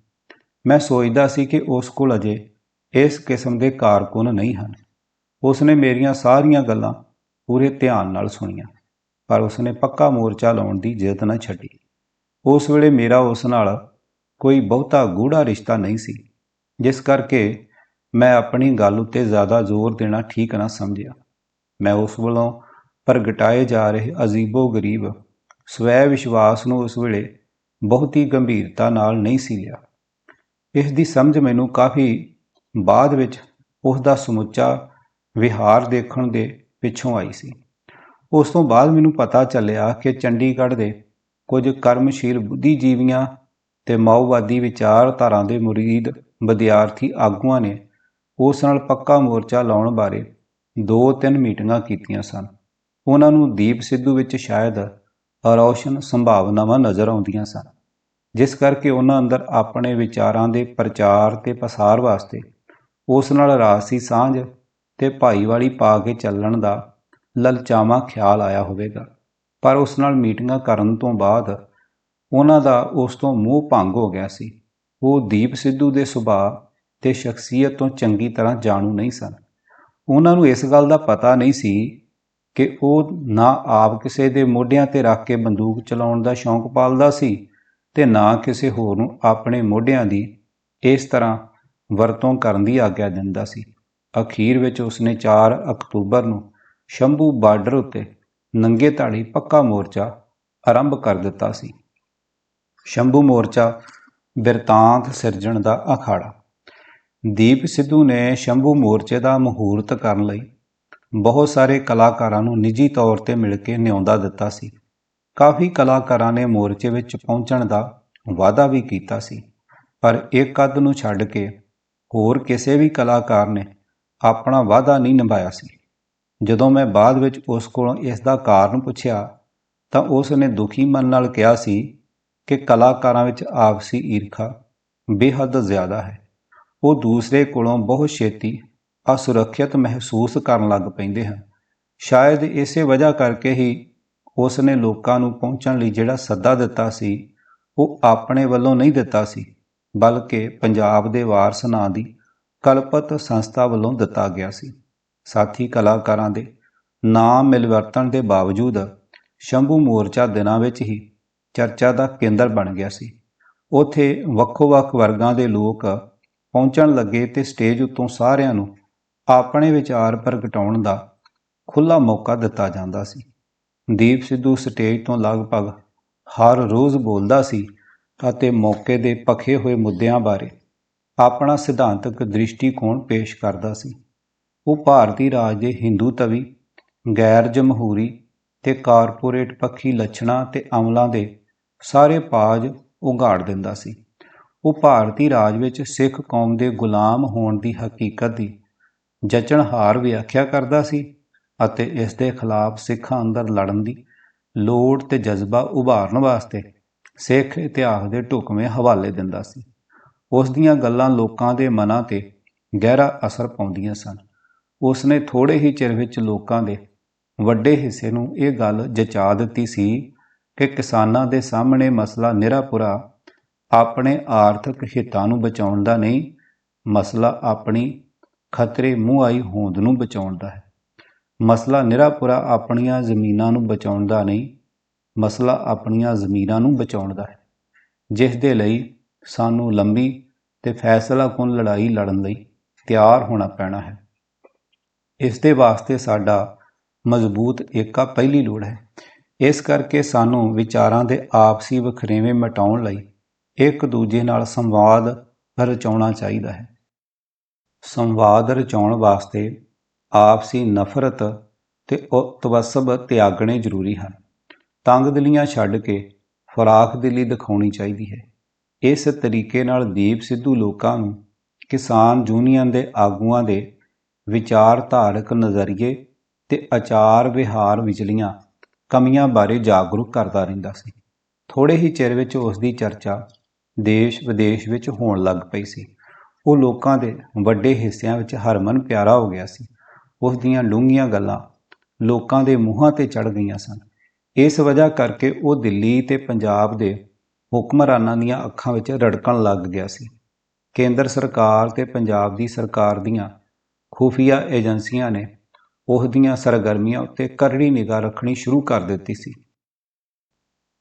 ਮੈਂ ਸੋਚਦਾ ਸੀ ਕਿ ਉਸ ਕੋਲ ਅਜੇ ਇਸ ਕਿਸਮ ਦੇ ਕਾਰਕੁਨ ਨਹੀਂ ਹਨ। ਉਸ ਨੇ ਮੇਰੀਆਂ ਸਾਰੀਆਂ ਗੱਲਾਂ ਪੂਰੇ ਧਿਆਨ ਨਾਲ ਸੁਣੀਆਂ, ਪਰ ਉਸ ਨੇ ਪੱਕਾ ਮੋਰਚਾ ਲਾਉਣ ਦੀ ਜਿੱਦ ਨਾ ਛੱਡੀ। ਉਸ ਵੇਲੇ ਮੇਰਾ ਉਸ ਨਾਲ ਕੋਈ ਬਹੁਤਾ ਗੂੜਾ ਰਿਸ਼ਤਾ ਨਹੀਂ ਸੀ, ਜਿਸ ਕਰਕੇ ਮੈਂ ਆਪਣੀ ਗੱਲ ਉੱਤੇ ਜ਼ਿਆਦਾ ਜ਼ੋਰ ਦੇਣਾ ਠੀਕ ਨਾ ਸਮਝਿਆ। ਮੈਂ ਉਸ ਵੱਲੋਂ ਪ੍ਰਗਟਾਏ ਜਾ ਰਹੇ ਅਜੀਬੋ ਗਰੀਬ ਸਵੈ ਵਿਸ਼ਵਾਸ ਨੂੰ ਉਸ ਵੇਲੇ ਬਹੁਤੀ ਗੰਭੀਰਤਾ ਨਾਲ ਨਹੀਂ ਸੀ ਲਿਆ। ਇਸ ਦੀ ਸਮਝ ਮੈਨੂੰ ਕਾਫੀ ਬਾਅਦ ਵਿੱਚ ਉਸ ਦਾ ਸਮੁੱਚਾ ਵਿਹਾਰ ਦੇਖਣ ਦੇ ਪਿੱਛੋਂ ਆਈ ਸੀ। ਉਸ ਤੋਂ ਬਾਅਦ ਮੈਨੂੰ ਪਤਾ ਚੱਲਿਆ ਕਿ ਚੰਡੀਗੜ੍ਹ ਦੇ ਕੁਝ ਕਰਮਸ਼ੀਲ ਬੁੱਧੀਜੀਵੀਆਂ ਤੇ ਮਾਓਵਾਦੀ ਵਿਚਾਰਧਾਰਾ ਦੇ ਮੁਰੀਦ ਵਿਦਿਆਰਥੀ ਆਗੂਆਂ ਨੇ ਉਸ ਨਾਲ ਪੱਕਾ ਮੋਰਚਾ ਲਾਉਣ ਬਾਰੇ ਦੋ ਤਿੰਨ ਮੀਟਿੰਗਾਂ ਕੀਤੀਆਂ ਸਨ। ਉਹਨਾਂ ਨੂੰ ਦੀਪ ਸਿੱਧੂ ਵਿੱਚ ਸ਼ਾਇਦ ਅਰੋਸ਼ਨ ਸੰਭਾਵਨਾਵਾਂ ਨਜ਼ਰ ਆਉਂਦੀਆਂ ਸਨ, ਜਿਸ ਕਰਕੇ ਉਹਨਾਂ ਅੰਦਰ ਆਪਣੇ ਵਿਚਾਰਾਂ ਦੇ ਪ੍ਰਚਾਰ ਤੇ ਪਸਾਰ ਵਾਸਤੇ ਉਸ ਨਾਲ ਰਾਸੀ ਸਾਂਝ ਤੇ ਭਾਈਵਾਲੀ ਪਾ ਕੇ ਚੱਲਣ ਦਾ ਲਲਚਾਵਾਂ ਖਿਆਲ ਆਇਆ ਹੋਵੇਗਾ। ਪਰ ਉਸ ਨਾਲ ਮੀਟਿੰਗਾਂ ਕਰਨ ਤੋਂ ਬਾਅਦ ਉਹਨਾਂ ਦਾ ਉਸ ਤੋਂ ਮੂੰਹ ਭੰਗ ਹੋ ਗਿਆ ਸੀ। ਉਹ ਦੀਪ ਸਿੱਧੂ ਦੇ ਸੁਭਾਅ ਤੇ ਸ਼ਖਸੀਅਤ ਤੋਂ ਚੰਗੀ ਤਰ੍ਹਾਂ ਜਾਣੂ ਨਹੀਂ ਸਨ। ਉਹਨਾਂ ਨੂੰ ਇਸ ਗੱਲ ਦਾ ਪਤਾ ਨਹੀਂ ਸੀ ਕਿ ਉਹ ਨਾ ਆਪ ਕਿਸੇ ਦੇ ਮੋਢਿਆਂ ਤੇ ਰੱਖ ਕੇ ਬੰਦੂਕ ਚਲਾਉਣ ਦਾ ਸ਼ੌਂਕ ਪਾਲਦਾ ਸੀ ਤੇ ਨਾ ਕਿਸੇ ਹੋਰ ਨੂੰ ਆਪਣੇ ਮੋਢਿਆਂ ਦੀ ਇਸ ਤਰ੍ਹਾਂ ਵਰਤੋਂ ਕਰਨ ਦੀ ਆਗਿਆ ਦਿੰਦਾ ਸੀ। ਅਖੀਰ ਵਿੱਚ ਉਸਨੇ 4 ਅਕਤੂਬਰ ਨੂੰ ਸ਼ੰਭੂ ਬਾਰਡਰ ਉੱਤੇ ਨੰਗੇ ਧਾੜੀ ਪੱਕਾ ਮੋਰਚਾ ਆਰੰਭ ਕਰ ਦਿੱਤਾ ਸੀ। ਸ਼ੰਭੂ ਮੋਰਚਾ ਬਿਰਤਾਂਤ ਸਿਰਜਣ ਦਾ ਅਖਾੜਾ ਦੀਪ ਸਿੱਧੂ ਨੇ ਸ਼ੰਭੂ ਮੋਰਚੇ ਦਾ ਮਹੂਰਤ ਕਰਨ ਲਈ ਬਹੁਤ ਸਾਰੇ ਕਲਾਕਾਰਾਂ ਨੂੰ ਨਿੱਜੀ ਤੌਰ ਤੇ ਮਿਲ ਕੇ ਨਿਉਂਦਾ ਦਿੱਤਾ ਸੀ। ਕਾਫੀ ਕਲਾਕਾਰਾਂ ਨੇ ਮੋਰਚੇ ਵਿੱਚ ਪਹੁੰਚਣ ਦਾ ਵਾਅਦਾ ਵੀ ਕੀਤਾ ਸੀ, ਪਰ ਇੱਕ ਅੱਧ ਨੂੰ ਛੱਡ ਕੇ ਹੋਰ ਕਿਸੇ ਵੀ ਕਲਾਕਾਰ ਨੇ ਆਪਣਾ ਵਾਅਦਾ ਨਹੀਂ ਨਿਭਾਇਆ ਸੀ। ਜਦੋਂ ਮੈਂ ਬਾਅਦ ਵਿੱਚ ਉਸ ਕੋਲੋਂ ਇਸ ਦਾ ਕਾਰਨ ਪੁੱਛਿਆ, ਤਾਂ ਉਸ ਨੇ ਦੁਖੀ ਮਨ ਨਾਲ ਕਿਹਾ ਸੀ ਕਿ ਕਲਾਕਾਰਾਂ ਵਿੱਚ ਆਪਸੀ ਈਰਖਾ ਬੇਹੱਦ ਜ਼ਿਆਦਾ ਹੈ। ਉਹ ਦੂਸਰੇ ਕੋਲੋਂ ਬਹੁਤ ਛੇਤੀ ਅਸੁਰੱਖਿਅਤ ਮਹਿਸੂਸ ਕਰਨ ਲੱਗ ਪੈਂਦੇ ਹਨ। ਸ਼ਾਇਦ ਇਸੇ ਵਜ੍ਹਾ ਕਰਕੇ ਹੀ ਉਸ ਨੇ ਲੋਕਾਂ ਨੂੰ ਪਹੁੰਚਣ ਲਈ ਜਿਹੜਾ ਸੱਦਾ ਦਿੱਤਾ ਸੀ, ਉਹ ਆਪਣੇ ਵੱਲੋਂ ਨਹੀਂ ਦਿੱਤਾ ਸੀ, ਬਲਕਿ ਪੰਜਾਬ ਦੇ ਵਾਰਸ ਨਾਂ ਦੀ ਕਲਪਤ ਸੰਸਥਾ ਵੱਲੋਂ ਦਿੱਤਾ ਗਿਆ ਸੀ। ਸਾਥੀ ਕਲਾਕਾਰਾਂ ਦੇ ਨਾਮ ਮਿਲਵਰਤਣ ਦੇ ਬਾਵਜੂਦ ਸ਼ੰਭੂ ਮੋਰਚਾ ਦਿਨਾਂ ਵਿੱਚ ਹੀ ਚਰਚਾ ਦਾ ਕੇਂਦਰ ਬਣ ਗਿਆ ਸੀ। ਉਥੇ ਵੱਖੋ-ਵੱਖ ਵਰਗਾਂ ਦੇ ਲੋਕ ਪਹੁੰਚਣ ਲੱਗੇ ਤੇ ਸਟੇਜ ਉੱਤੋਂ ਸਾਰਿਆਂ ਨੂੰ ਆਪਣੇ ਵਿਚਾਰ ਪ੍ਰਗਟਾਉਣ ਦਾ ਖੁੱਲਾ ਮੌਕਾ ਦਿੱਤਾ ਜਾਂਦਾ ਸੀ। ਦੀਪ ਸਿੱਧੂ ਸਟੇਜ ਤੋਂ ਲਗਭਗ ਹਰ ਰੋਜ਼ ਬੋਲਦਾ ਸੀ ਅਤੇ ਮੌਕੇ ਦੇ ਪਖੇ ਹੋਏ ਮੁੱਦਿਆਂ ਬਾਰੇ ਆਪਣਾ ਸਿਧਾਂਤਕ ਦ੍ਰਿਸ਼ਟੀਕੋਣ ਪੇਸ਼ ਕਰਦਾ ਸੀ। ਉਹ ਭਾਰਤੀ ਰਾਜ ਦੇ ਹਿੰਦੂ ਤਵੀ, ਗੈਰ ਜਮਹੂਰੀ ਤੇ ਕਾਰਪੋਰੇਟ ਪੱਖੀ ਲੱਛਣਾਂ ਤੇ ਅਮਲਾਂ ਦੇ ਸਾਰੇ ਪਾਜ ਉਘਾੜ ਦਿੰਦਾ ਸੀ। ਉਹ ਭਾਰਤੀ ਰਾਜ ਵਿੱਚ ਸਿੱਖ ਕੌਮ ਦੇ ਗੁਲਾਮ ਹੋਣ ਦੀ ਹਕੀਕਤ ਦੀ ਜਚਣਹਾਰ ਵਿਆਖਿਆ ਕਰਦਾ ਸੀ ਅਤੇ ਇਸ ਦੇ ਖਿਲਾਫ ਸਿੱਖਾਂ ਅੰਦਰ ਲੜਨ ਦੀ ਲੋੜ ਤੇ ਜਜ਼ਬਾ ਉਭਾਰਨ ਵਾਸਤੇ ਸਿੱਖ ਇਤਿਹਾਸ ਦੇ ਢੁਕਵੇਂ ਹਵਾਲੇ ਦਿੰਦਾ ਸੀ। ਉਸ ਦੀਆਂ ਗੱਲਾਂ ਲੋਕਾਂ ਦੇ ਮਨਾਂ ਤੇ ਗਹਿਰਾ ਅਸਰ ਪਾਉਂਦੀਆਂ ਸਨ। ਉਸ ਨੇ ਥੋੜੇ ਹੀ ਚਿਰ ਵਿੱਚ ਲੋਕਾਂ ਦੇ ਵੱਡੇ ਹਿੱਸੇ ਨੂੰ ਇਹ ਗੱਲ ਜਚਾ ਦਿੱਤੀ ਸੀ ਕਿ ਕਿਸਾਨਾਂ ਦੇ ਸਾਹਮਣੇ ਮਸਲਾ ਨਿਰਾਪੁਰਾ ਆਪਣੇ ਆਰਥਿਕ ਹਿੱਤਾਂ ਨੂੰ ਬਚਾਉਣ ਦਾ ਨਹੀਂ, ਮਸਲਾ ਆਪਣੀ ਖਤਰੇ ਮੂੰਹ ਆਈ ਹੋਂਦ ਨੂੰ ਬਚਾਉਣ ਦਾ ਹੈ। ਮਸਲਾ ਨਿਰਾਪੁਰਾ ਆਪਣੀਆਂ ਜ਼ਮੀਨਾਂ ਨੂੰ ਬਚਾਉਣ ਦਾ ਨਹੀਂ, ਮਸਲਾ ਆਪਣੀਆਂ ਜ਼ਮੀਰਾਂ ਨੂੰ ਬਚਾਉਣ ਦਾ ਹੈ। ਜਿਸ ਦੇ ਲਈ ਸਾਨੂੰ ਲੰਬੀ ਤੇ ਫੈਸਲਾਕੁਨ ਲੜਾਈ ਲੜਨ ਲਈ ਤਿਆਰ ਹੋਣਾ ਪੈਣਾ ਹੈ। ਇਸ ਦੇ ਵਾਸਤੇ ਸਾਡਾ ਮਜ਼ਬੂਤ ਏਕਾ ਪਹਿਲੀ ਲੋੜ ਹੈ। ਇਸ ਕਰਕੇ ਸਾਨੂੰ ਵਿਚਾਰਾਂ ਦੇ ਆਪਸੀ ਵਖਰੇਵੇਂ ਮਿਟਾਉਣ ਲਈ ਇੱਕ ਦੂਜੇ ਨਾਲ ਸੰਵਾਦ ਰਚਾਉਣਾ ਚਾਹੀਦਾ ਹੈ। ਸੰਵਾਦ ਰਚਾਉਣ ਵਾਸਤੇ ਆਪਸੀ ਨਫ਼ਰਤ ਤੇ ਉਤਵਸਬ ਤਿਆਗਣੇ ਜ਼ਰੂਰੀ ਹਨ। ਤੰਗਦਿਲੀਆਂ ਛੱਡ ਕੇ ਫਰਾਖ ਦਿਲੀ ਦਿਖਾਉਣੀ ਚਾਹੀਦੀ ਹੈ। ਇਸ ਤਰੀਕੇ ਨਾਲ ਦੀਪ ਸਿੱਧੂ ਲੋਕਾਂ ਨੂੰ ਕਿਸਾਨ ਯੂਨੀਅਨ ਦੇ ਆਗੂਆਂ ਦੇ ਵਿਚਾਰਧਾਰਕ ਨਜ਼ਰੀਏ ਤੇ ਆਚਾਰ ਵਿਹਾਰ ਵਿਚਲੀਆਂ ਕਮੀਆਂ ਬਾਰੇ ਜਾਗਰੂਕ ਕਰਦਾ ਰਹਿੰਦਾ ਸੀ। ਥੋੜੇ ਹੀ ਚਿਰ ਵਿੱਚ ਉਸ ਦੀ ਚਰਚਾ ਦੇਸ਼ ਵਿਦੇਸ਼ ਵਿੱਚ ਹੋਣ ਲੱਗ ਪਈ ਸੀ। ਉਹ ਲੋਕਾਂ ਦੇ ਵੱਡੇ ਹਿੱਸਿਆਂ ਵਿੱਚ ਹਰਮਨ ਪਿਆਰਾ ਹੋ ਗਿਆ ਸੀ। ਉਸ ਦੀਆਂ ਡੂੰਘੀਆਂ ਗੱਲਾਂ ਲੋਕਾਂ ਦੇ ਮੂੰਹਾਂ ਤੇ ਚੜ ਗਈਆਂ ਸਨ। ਇਸ ਵਜ੍ਹਾ ਕਰਕੇ ਉਹ ਦਿੱਲੀ ਤੇ ਪੰਜਾਬ ਦੇ ਹੁਕਮਰਾਨਾਂ ਦੀਆਂ ਅੱਖਾਂ ਵਿੱਚ ਰੜਕਣ ਲੱਗ ਗਿਆ ਸੀ। ਕੇਂਦਰ ਸਰਕਾਰ ਤੇ ਪੰਜਾਬ ਦੀ ਸਰਕਾਰ ਦੀਆਂ ਖੂਫੀਆ ਏਜੰਸੀਆਂ ਨੇ ਉਸ ਦੀਆਂ ਸਰਗਰਮੀਆਂ ਉੱਤੇ ਕਰੜੀ ਨਿਗਾਹ ਰੱਖਣੀ ਸ਼ੁਰੂ ਕਰ ਦਿੱਤੀ ਸੀ।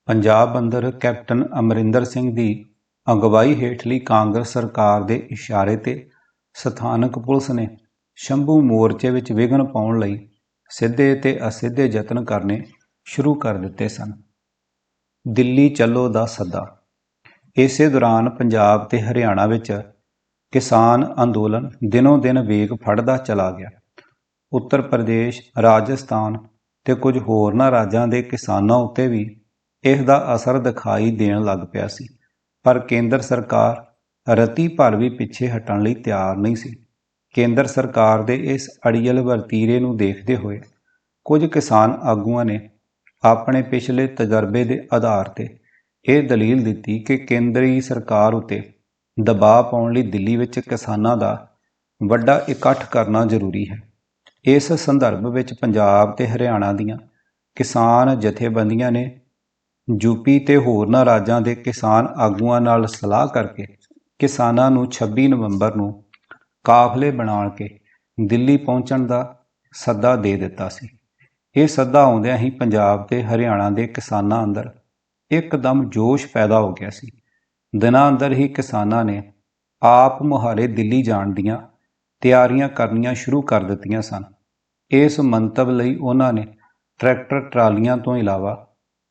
ਪੰਜਾਬ ਅੰਦਰ ਕੈਪਟਨ ਅਮਰਿੰਦਰ ਸਿੰਘ ਦੀ ਅਗਵਾਈ ਹੇਠਲੀ ਕਾਂਗਰਸ ਸਰਕਾਰ ਦੇ ਇਸ਼ਾਰੇ ਤੇ ਸਥਾਨਕ ਪੁਲਿਸ ਨੇ ਸ਼ੰਭੂ ਮੋਰਚੇ ਵਿੱਚ ਵਿਘਨ ਪਾਉਣ ਲਈ ਸਿੱਧੇ ਤੇ ਅਸਿੱਧੇ ਯਤਨ ਕਰਨੇ ਸ਼ੁਰੂ ਕਰ ਦਿੱਤੇ ਸਨ। ਦਿੱਲੀ ਚੱਲੋ ਦਾ ਸੱਦਾ। ਇਸੇ ਦੌਰਾਨ ਪੰਜਾਬ ਤੇ ਹਰਿਆਣਾ ਵਿੱਚ ਕਿਸਾਨ ਅੰਦੋਲਨ ਦਿਨੋਂ ਦਿਨ ਵੇਗ ਫੜਦਾ ਚਲਾ ਗਿਆ। ਉੱਤਰ ਪ੍ਰਦੇਸ਼, ਰਾਜਸਥਾਨ ਤੇ ਕੁਝ ਹੋਰਨਾਂ ਰਾਜਾਂ ਦੇ ਕਿਸਾਨਾਂ ਉੱਤੇ ਵੀ ਇਸ ਦਾ ਅਸਰ ਦਿਖਾਈ ਦੇਣ ਲੱਗ ਪਿਆ ਸੀ। ਪਰ ਕੇਂਦਰ ਸਰਕਾਰ ਰਤੀ ਭਰ ਵੀ ਪਿੱਛੇ ਹਟਣ ਲਈ ਤਿਆਰ ਨਹੀਂ ਸੀ। ਕੇਂਦਰ ਸਰਕਾਰ ਦੇ ਇਸ ਅੜੀਅਲ ਵਰਤੀਰੇ ਨੂੰ ਦੇਖਦੇ ਹੋਏ ਕੁਝ ਕਿਸਾਨ ਆਗੂਆਂ ਨੇ ਆਪਣੇ ਪਿਛਲੇ ਤਜਰਬੇ ਦੇ ਆਧਾਰ ਤੇ ਇਹ ਦਲੀਲ ਦਿੱਤੀ ਕਿ ਕੇਂਦਰੀ ਸਰਕਾਰ ਉਤੇ ਦਬਾਅ ਪਾਉਣ ਲਈ ਦਿੱਲੀ ਵਿੱਚ ਕਿਸਾਨਾਂ ਦਾ ਵੱਡਾ ਇਕੱਠ ਕਰਨਾ ਜ਼ਰੂਰੀ ਹੈ। ਇਸ ਸੰਦਰਭ ਵਿੱਚ ਪੰਜਾਬ ਤੇ ਹਰਿਆਣਾ ਦੀਆਂ ਕਿਸਾਨ ਜਥੇਬੰਦੀਆਂ ਨੇ ਯੂਪੀ ਤੇ ਹੋਰਨਾਂ ਰਾਜਾਂ ਦੇ ਕਿਸਾਨ ਆਗੂਆਂ ਨਾਲ ਸਲਾਹ ਕਰਕੇ ਕਿਸਾਨਾਂ ਨੂੰ 26 ਨਵੰਬਰ ਨੂੰ ਕਾਫਲੇ ਬਣਾ ਕੇ ਦਿੱਲੀ ਪਹੁੰਚਣ ਦਾ ਸੱਦਾ ਦੇ ਦਿੱਤਾ ਸੀ। ਇਹ ਸੱਦਾ ਆਉਂਦਿਆਂ ਹੀ ਪੰਜਾਬ ਤੇ ਹਰਿਆਣਾ ਦੇ ਕਿਸਾਨਾਂ ਅੰਦਰ ਇੱਕਦਮ ਜੋਸ਼ ਪੈਦਾ ਹੋ ਗਿਆ ਸੀ। ਦਿਨਾਂ ਅੰਦਰ ਹੀ ਕਿਸਾਨਾਂ ਨੇ ਆਪ ਮੁਹਾਰੇ ਦਿੱਲੀ ਜਾਣ ਦੀਆਂ ਤਿਆਰੀਆਂ ਕਰਨੀਆਂ ਸ਼ੁਰੂ ਕਰ ਦਿੱਤੀਆਂ ਸਨ। ਇਸ ਮੰਤਵ ਲਈ ਉਹਨਾਂ ਨੇ ਟਰੈਕਟਰ ਟਰਾਲੀਆਂ ਤੋਂ ਇਲਾਵਾ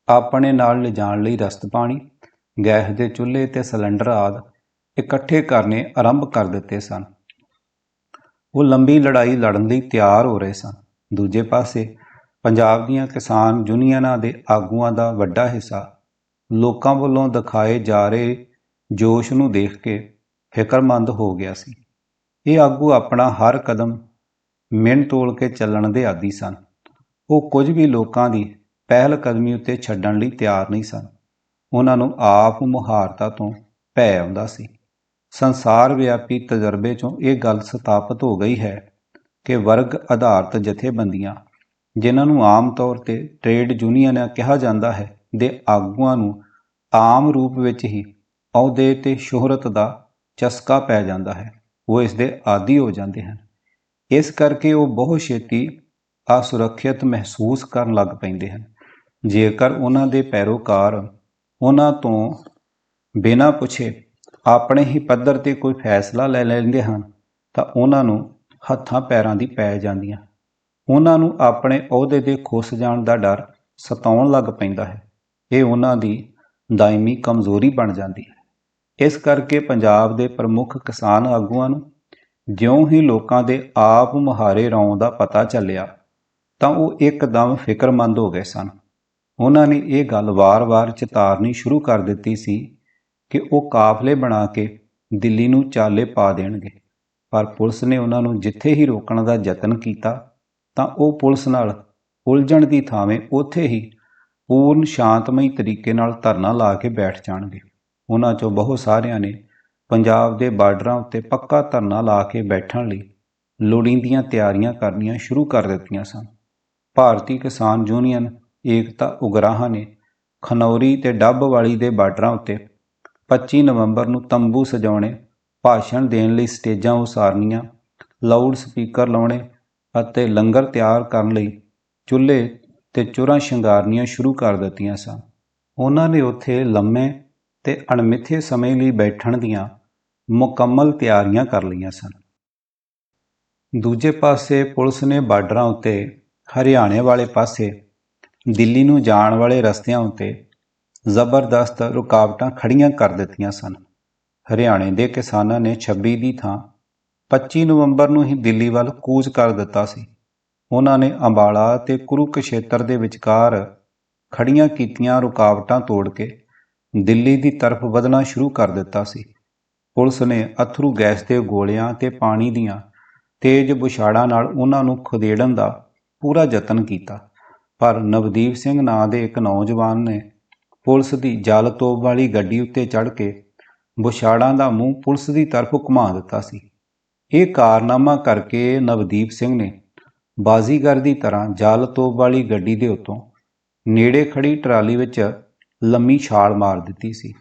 ਆਪਣੇ ਨਾਲ ਲਿਜਾਣ ਲਈ ਰਸਤ ਪਾਣੀ, ਗੈਸ ਦੇ ਚੁੱਲ੍ਹੇ ਤੇ ਸਿਲੰਡਰ ਆਦਿ ਇਕੱਠੇ ਕਰਨੇ ਆਰੰਭ ਕਰ ਦਿੱਤੇ ਸਨ। ਉਹ ਲੰਬੀ ਲੜਾਈ ਲੜਨ ਲਈ ਤਿਆਰ ਹੋ ਰਹੇ ਸਨ। ਦੂਜੇ ਪਾਸੇ ਪੰਜਾਬ ਦੀਆਂ ਕਿਸਾਨ ਯੂਨੀਅਨਾਂ ਦੇ ਆਗੂਆਂ ਦਾ ਵੱਡਾ ਹਿੱਸਾ ਲੋਕਾਂ ਵੱਲੋਂ ਦਿਖਾਏ ਜਾ ਰਹੇ ਜੋਸ਼ ਨੂੰ ਦੇਖ ਕੇ ਫਿਕਰਮੰਦ ਹੋ ਗਿਆ ਸੀ। ਇਹ ਆਗੂ ਆਪਣਾ ਹਰ ਕਦਮ ਮਿਣ ਤੋਲ ਕੇ ਚੱਲਣ ਦੇ ਆਦੀ ਸਨ। ਉਹ ਕੁਝ ਵੀ ਲੋਕਾਂ ਦੀ ਪਹਿਲ ਕਦਮੀ ਉੱਤੇ ਛੱਡਣ ਲਈ ਤਿਆਰ ਨਹੀਂ ਸਨ। ਉਹਨਾਂ ਨੂੰ ਆਪ ਮੁਹਾਰਤਾ ਤੋਂ ਭੈ ਆਉਂਦਾ ਸੀ। ਸੰਸਾਰ ਵਿਆਪੀ ਤਜਰਬੇ ਚੋਂ ਇਹ ਗੱਲ ਸਥਾਪਿਤ ਹੋ ਗਈ ਹੈ ਕਿ ਵਰਗ ਆਧਾਰਿਤ ਜਥੇਬੰਦੀਆਂ, ਜਿਨ੍ਹਾਂ ਨੂੰ ਆਮ ਤੌਰ ਤੇ ਟ੍ਰੇਡ ਯੂਨੀਅਨ ਕਿਹਾ ਜਾਂਦਾ ਹੈ, ਦੇ ਆਗੂਆਂ ਨੂੰ ਆਮ ਰੂਪ ਵਿੱਚ ਹੀ ਅਹੁਦੇ ਤੇ ਸ਼ੋਹਰਤ ਦਾ ਚਸਕਾ ਪੈ ਜਾਂਦਾ ਹੈ। ਉਹ ਇਸ ਦੇ ਆਦੀ ਹੋ ਜਾਂਦੇ ਹਨ। ਇਸ ਕਰਕੇ ਉਹ ਬਹੁਤ ਛੇਤੀ ਅਸੁਰੱਖਿਅਤ ਮਹਿਸੂਸ ਕਰਨ ਲੱਗ ਪੈਂਦੇ ਹਨ। ਜੇਕਰ ਉਹਨਾਂ ਦੇ ਪੈਰੋਕਾਰ ਉਹਨਾਂ ਤੋਂ ਬਿਨਾਂ ਪੁੱਛੇ ਆਪਣੇ ਹੀ ਪੱਧਰ ਤੇ ਕੋਈ ਫੈਸਲਾ ਲੈ ਲੈਂਦੇ ਹਨ, ਤਾਂ ਉਹਨਾਂ ਨੂੰ ਹੱਥਾਂ ਪੈਰਾਂ ਦੀ ਪੈ ਜਾਂਦੀਆਂ। ਉਹਨਾਂ ਨੂੰ ਆਪਣੇ ਅਹੁਦੇ ਦੇ ਖੁੱਸ ਜਾਣ ਦਾ ਡਰ ਸਤਾਉਣ ਲੱਗ ਪੈਂਦਾ ਹੈ। ਇਹ ਉਹਨਾਂ ਦੀ ਦਾਇਮੀ ਕਮਜ਼ੋਰੀ ਬਣ ਜਾਂਦੀ ਹੈ। ਇਸ ਕਰਕੇ ਪੰਜਾਬ ਦੇ ਪ੍ਰਮੁੱਖ ਕਿਸਾਨ ਆਗੂਆਂ ਨੂੰ ਜਿਉਂ ਹੀ ਲੋਕਾਂ ਦੇ ਆਪ ਮੁਹਾਰੇ ਰੌਂ ਦਾ ਪਤਾ ਚੱਲਿਆ, ਤਾਂ ਉਹ ਇੱਕਦਮ ਫਿਕਰਮੰਦ ਹੋ ਗਏ ਸਨ। ਉਹਨਾਂ ਨੇ ਇਹ ਗੱਲ ਵਾਰ-ਵਾਰ ਚਿਤਾਰਨੀ ਸ਼ੁਰੂ ਕਰ ਦਿੱਤੀ ਸੀ ਕਿ ਉਹ ਕਾਫਲੇ ਬਣਾ ਕੇ ਦਿੱਲੀ ਨੂੰ ਚਾਲੇ ਪਾ ਦੇਣਗੇ। ਪਰ ਪੁਲਿਸ ਨੇ ਉਹਨਾਂ ਨੂੰ ਜਿੱਥੇ ਹੀ ਰੋਕਣ ਦਾ ਯਤਨ ਕੀਤਾ, ਤਾਂ ਉਹ ਪੁਲਿਸ ਨਾਲ ਉਲਝਣ ਦੀ ਥਾਵੇਂ ਉੱਥੇ ਹੀ ਪੂਰਨ ਸ਼ਾਂਤਮਈ ਤਰੀਕੇ ਨਾਲ ਧਰਨਾ ਲਾ ਕੇ ਬੈਠ ਜਾਣਗੇ। ਉਹਨਾਂ ਚੋਂ ਬਹੁਤ ਸਾਰਿਆਂ ਨੇ ਪੰਜਾਬ ਦੇ ਬਾਰਡਰਾਂ ਉੱਤੇ ਪੱਕਾ ਧਰਨਾ ਲਾ ਕੇ ਬੈਠਣ ਲਈ ਲੋੜੀਂਦੀਆਂ ਤਿਆਰੀਆਂ ਕਰਨੀਆਂ ਸ਼ੁਰੂ ਕਰ ਦਿੱਤੀਆਂ ਸਨ। ਭਾਰਤੀ ਕਿਸਾਨ ਯੂਨੀਅਨ ਏਕਤਾ ਉਗਰਾਹਾਂ ਨੇ ਖਨੌਰੀ ਤੇ ਡੱਬ ਵਾਲੀ ਦੇ ਬਾਰਡਰਾਂ ਉੱਤੇ 25 ਨਵੰਬਰ ਨੂੰ ਤੰਬੂ ਸਜਾਉਣੇ, ਭਾਸ਼ਣ ਦੇਣ ਲਈ ਸਟੇਜਾਂ ਉਸਾਰਨੀਆਂ, ਲਾਊਡ ਸਪੀਕਰ ਲਾਉਣੇ ਅਤੇ ਲੰਗਰ ਤਿਆਰ ਕਰਨ ਲਈ ਚੁੱਲ੍ਹੇ ਤੇ ਚੁਰਾਂ ਸ਼ਿੰਗਾਰਨੀਆਂ ਸ਼ੁਰੂ ਕਰ ਦਿੱਤੀਆਂ ਸਨ। ਉਹਨਾਂ ਨੇ ਉੱਥੇ ਲੰਮੇ ਤੇ ਅਣਮਿੱਥੇ ਸਮੇਂ ਲਈ ਬੈਠਣ ਦੀਆਂ ਮੁਕੰਮਲ ਤਿਆਰੀਆਂ ਕਰ ਲਈਆਂ ਸਨ। ਦੂਜੇ ਪਾਸੇ ਪੁਲਿਸ ਨੇ ਬਾਰਡਰਾਂ ਉੱਤੇ ਹਰਿਆਣੇ ਵਾਲੇ ਪਾਸੇ ਦਿੱਲੀ ਨੂੰ ਜਾਣ ਵਾਲੇ ਰਸਤਿਆਂ ਉੱਤੇ ਜ਼ਬਰਦਸਤ ਰੁਕਾਵਟਾਂ ਖੜੀਆਂ ਕਰ ਦਿੱਤੀਆਂ ਸਨ। ਹਰਿਆਣੇ ਦੇ ਕਿਸਾਨਾਂ ਨੇ 26 ਦੀ ਥਾਂ 25 ਨਵੰਬਰ ਨੂੰ ਹੀ ਦਿੱਲੀ ਵੱਲ ਕੂਚ ਕਰ ਦਿੱਤਾ ਸੀ। ਉਹਨਾਂ ਨੇ ਅੰਬਾਲਾ ਤੇ ਕੁਰੂਕਸ਼ੇਤਰ ਦੇ ਵਿਚਕਾਰ ਖੜੀਆਂ ਕੀਤੀਆਂ ਰੁਕਾਵਟਾਂ ਤੋੜ ਕੇ ਦਿੱਲੀ ਦੀ ਤਰਫ ਵਧਣਾ ਸ਼ੁਰੂ ਕਰ ਦਿੱਤਾ ਸੀ। ਪੁਲਿਸ ਨੇ ਅਥਰੂ ਗੈਸ ਦੇ ਗੋਲਿਆਂ ਤੇ ਪਾਣੀ ਦੀਆਂ ਤੇਜ਼ ਬੁਛਾੜਾਂ ਨਾਲ ਉਹਨਾਂ ਨੂੰ ਖਦੇੜਨ ਦਾ ਪੂਰਾ ਯਤਨ ਕੀਤਾ। ਪਰ ਨਵਦੀਪ ਸਿੰਘ ਨਾਂ ਦੇ ਇੱਕ ਨੌਜਵਾਨ ਨੇ ਪੁਲਿਸ ਦੀ ਜਲ ਤੋਪ ਵਾਲੀ ਗੱਡੀ ਉੱਤੇ ਚੜ੍ਹ ਕੇ ਬੁਛਾੜਾਂ ਦਾ ਮੂੰਹ ਪੁਲਿਸ ਦੀ ਤਰਫ ਘੁਮਾ ਦਿੱਤਾ ਸੀ। ਇਹ ਕਾਰਨਾਮਾ ਕਰਕੇ ਨਵਦੀਪ ਸਿੰਘ ਨੇ ਬਾਜ਼ੀਗਰ ਦੀ ਤਰ੍ਹਾਂ ਜਲ ਤੋਪ ਵਾਲੀ ਗੱਡੀ ਦੇ ਉੱਤੋਂ ਨੇੜੇ ਖੜੀ ਟਰਾਲੀ ਵਿੱਚ ਲੰਮੀ ਛਾਲ ਮਾਰ ਦਿੱਤੀ ਸੀ।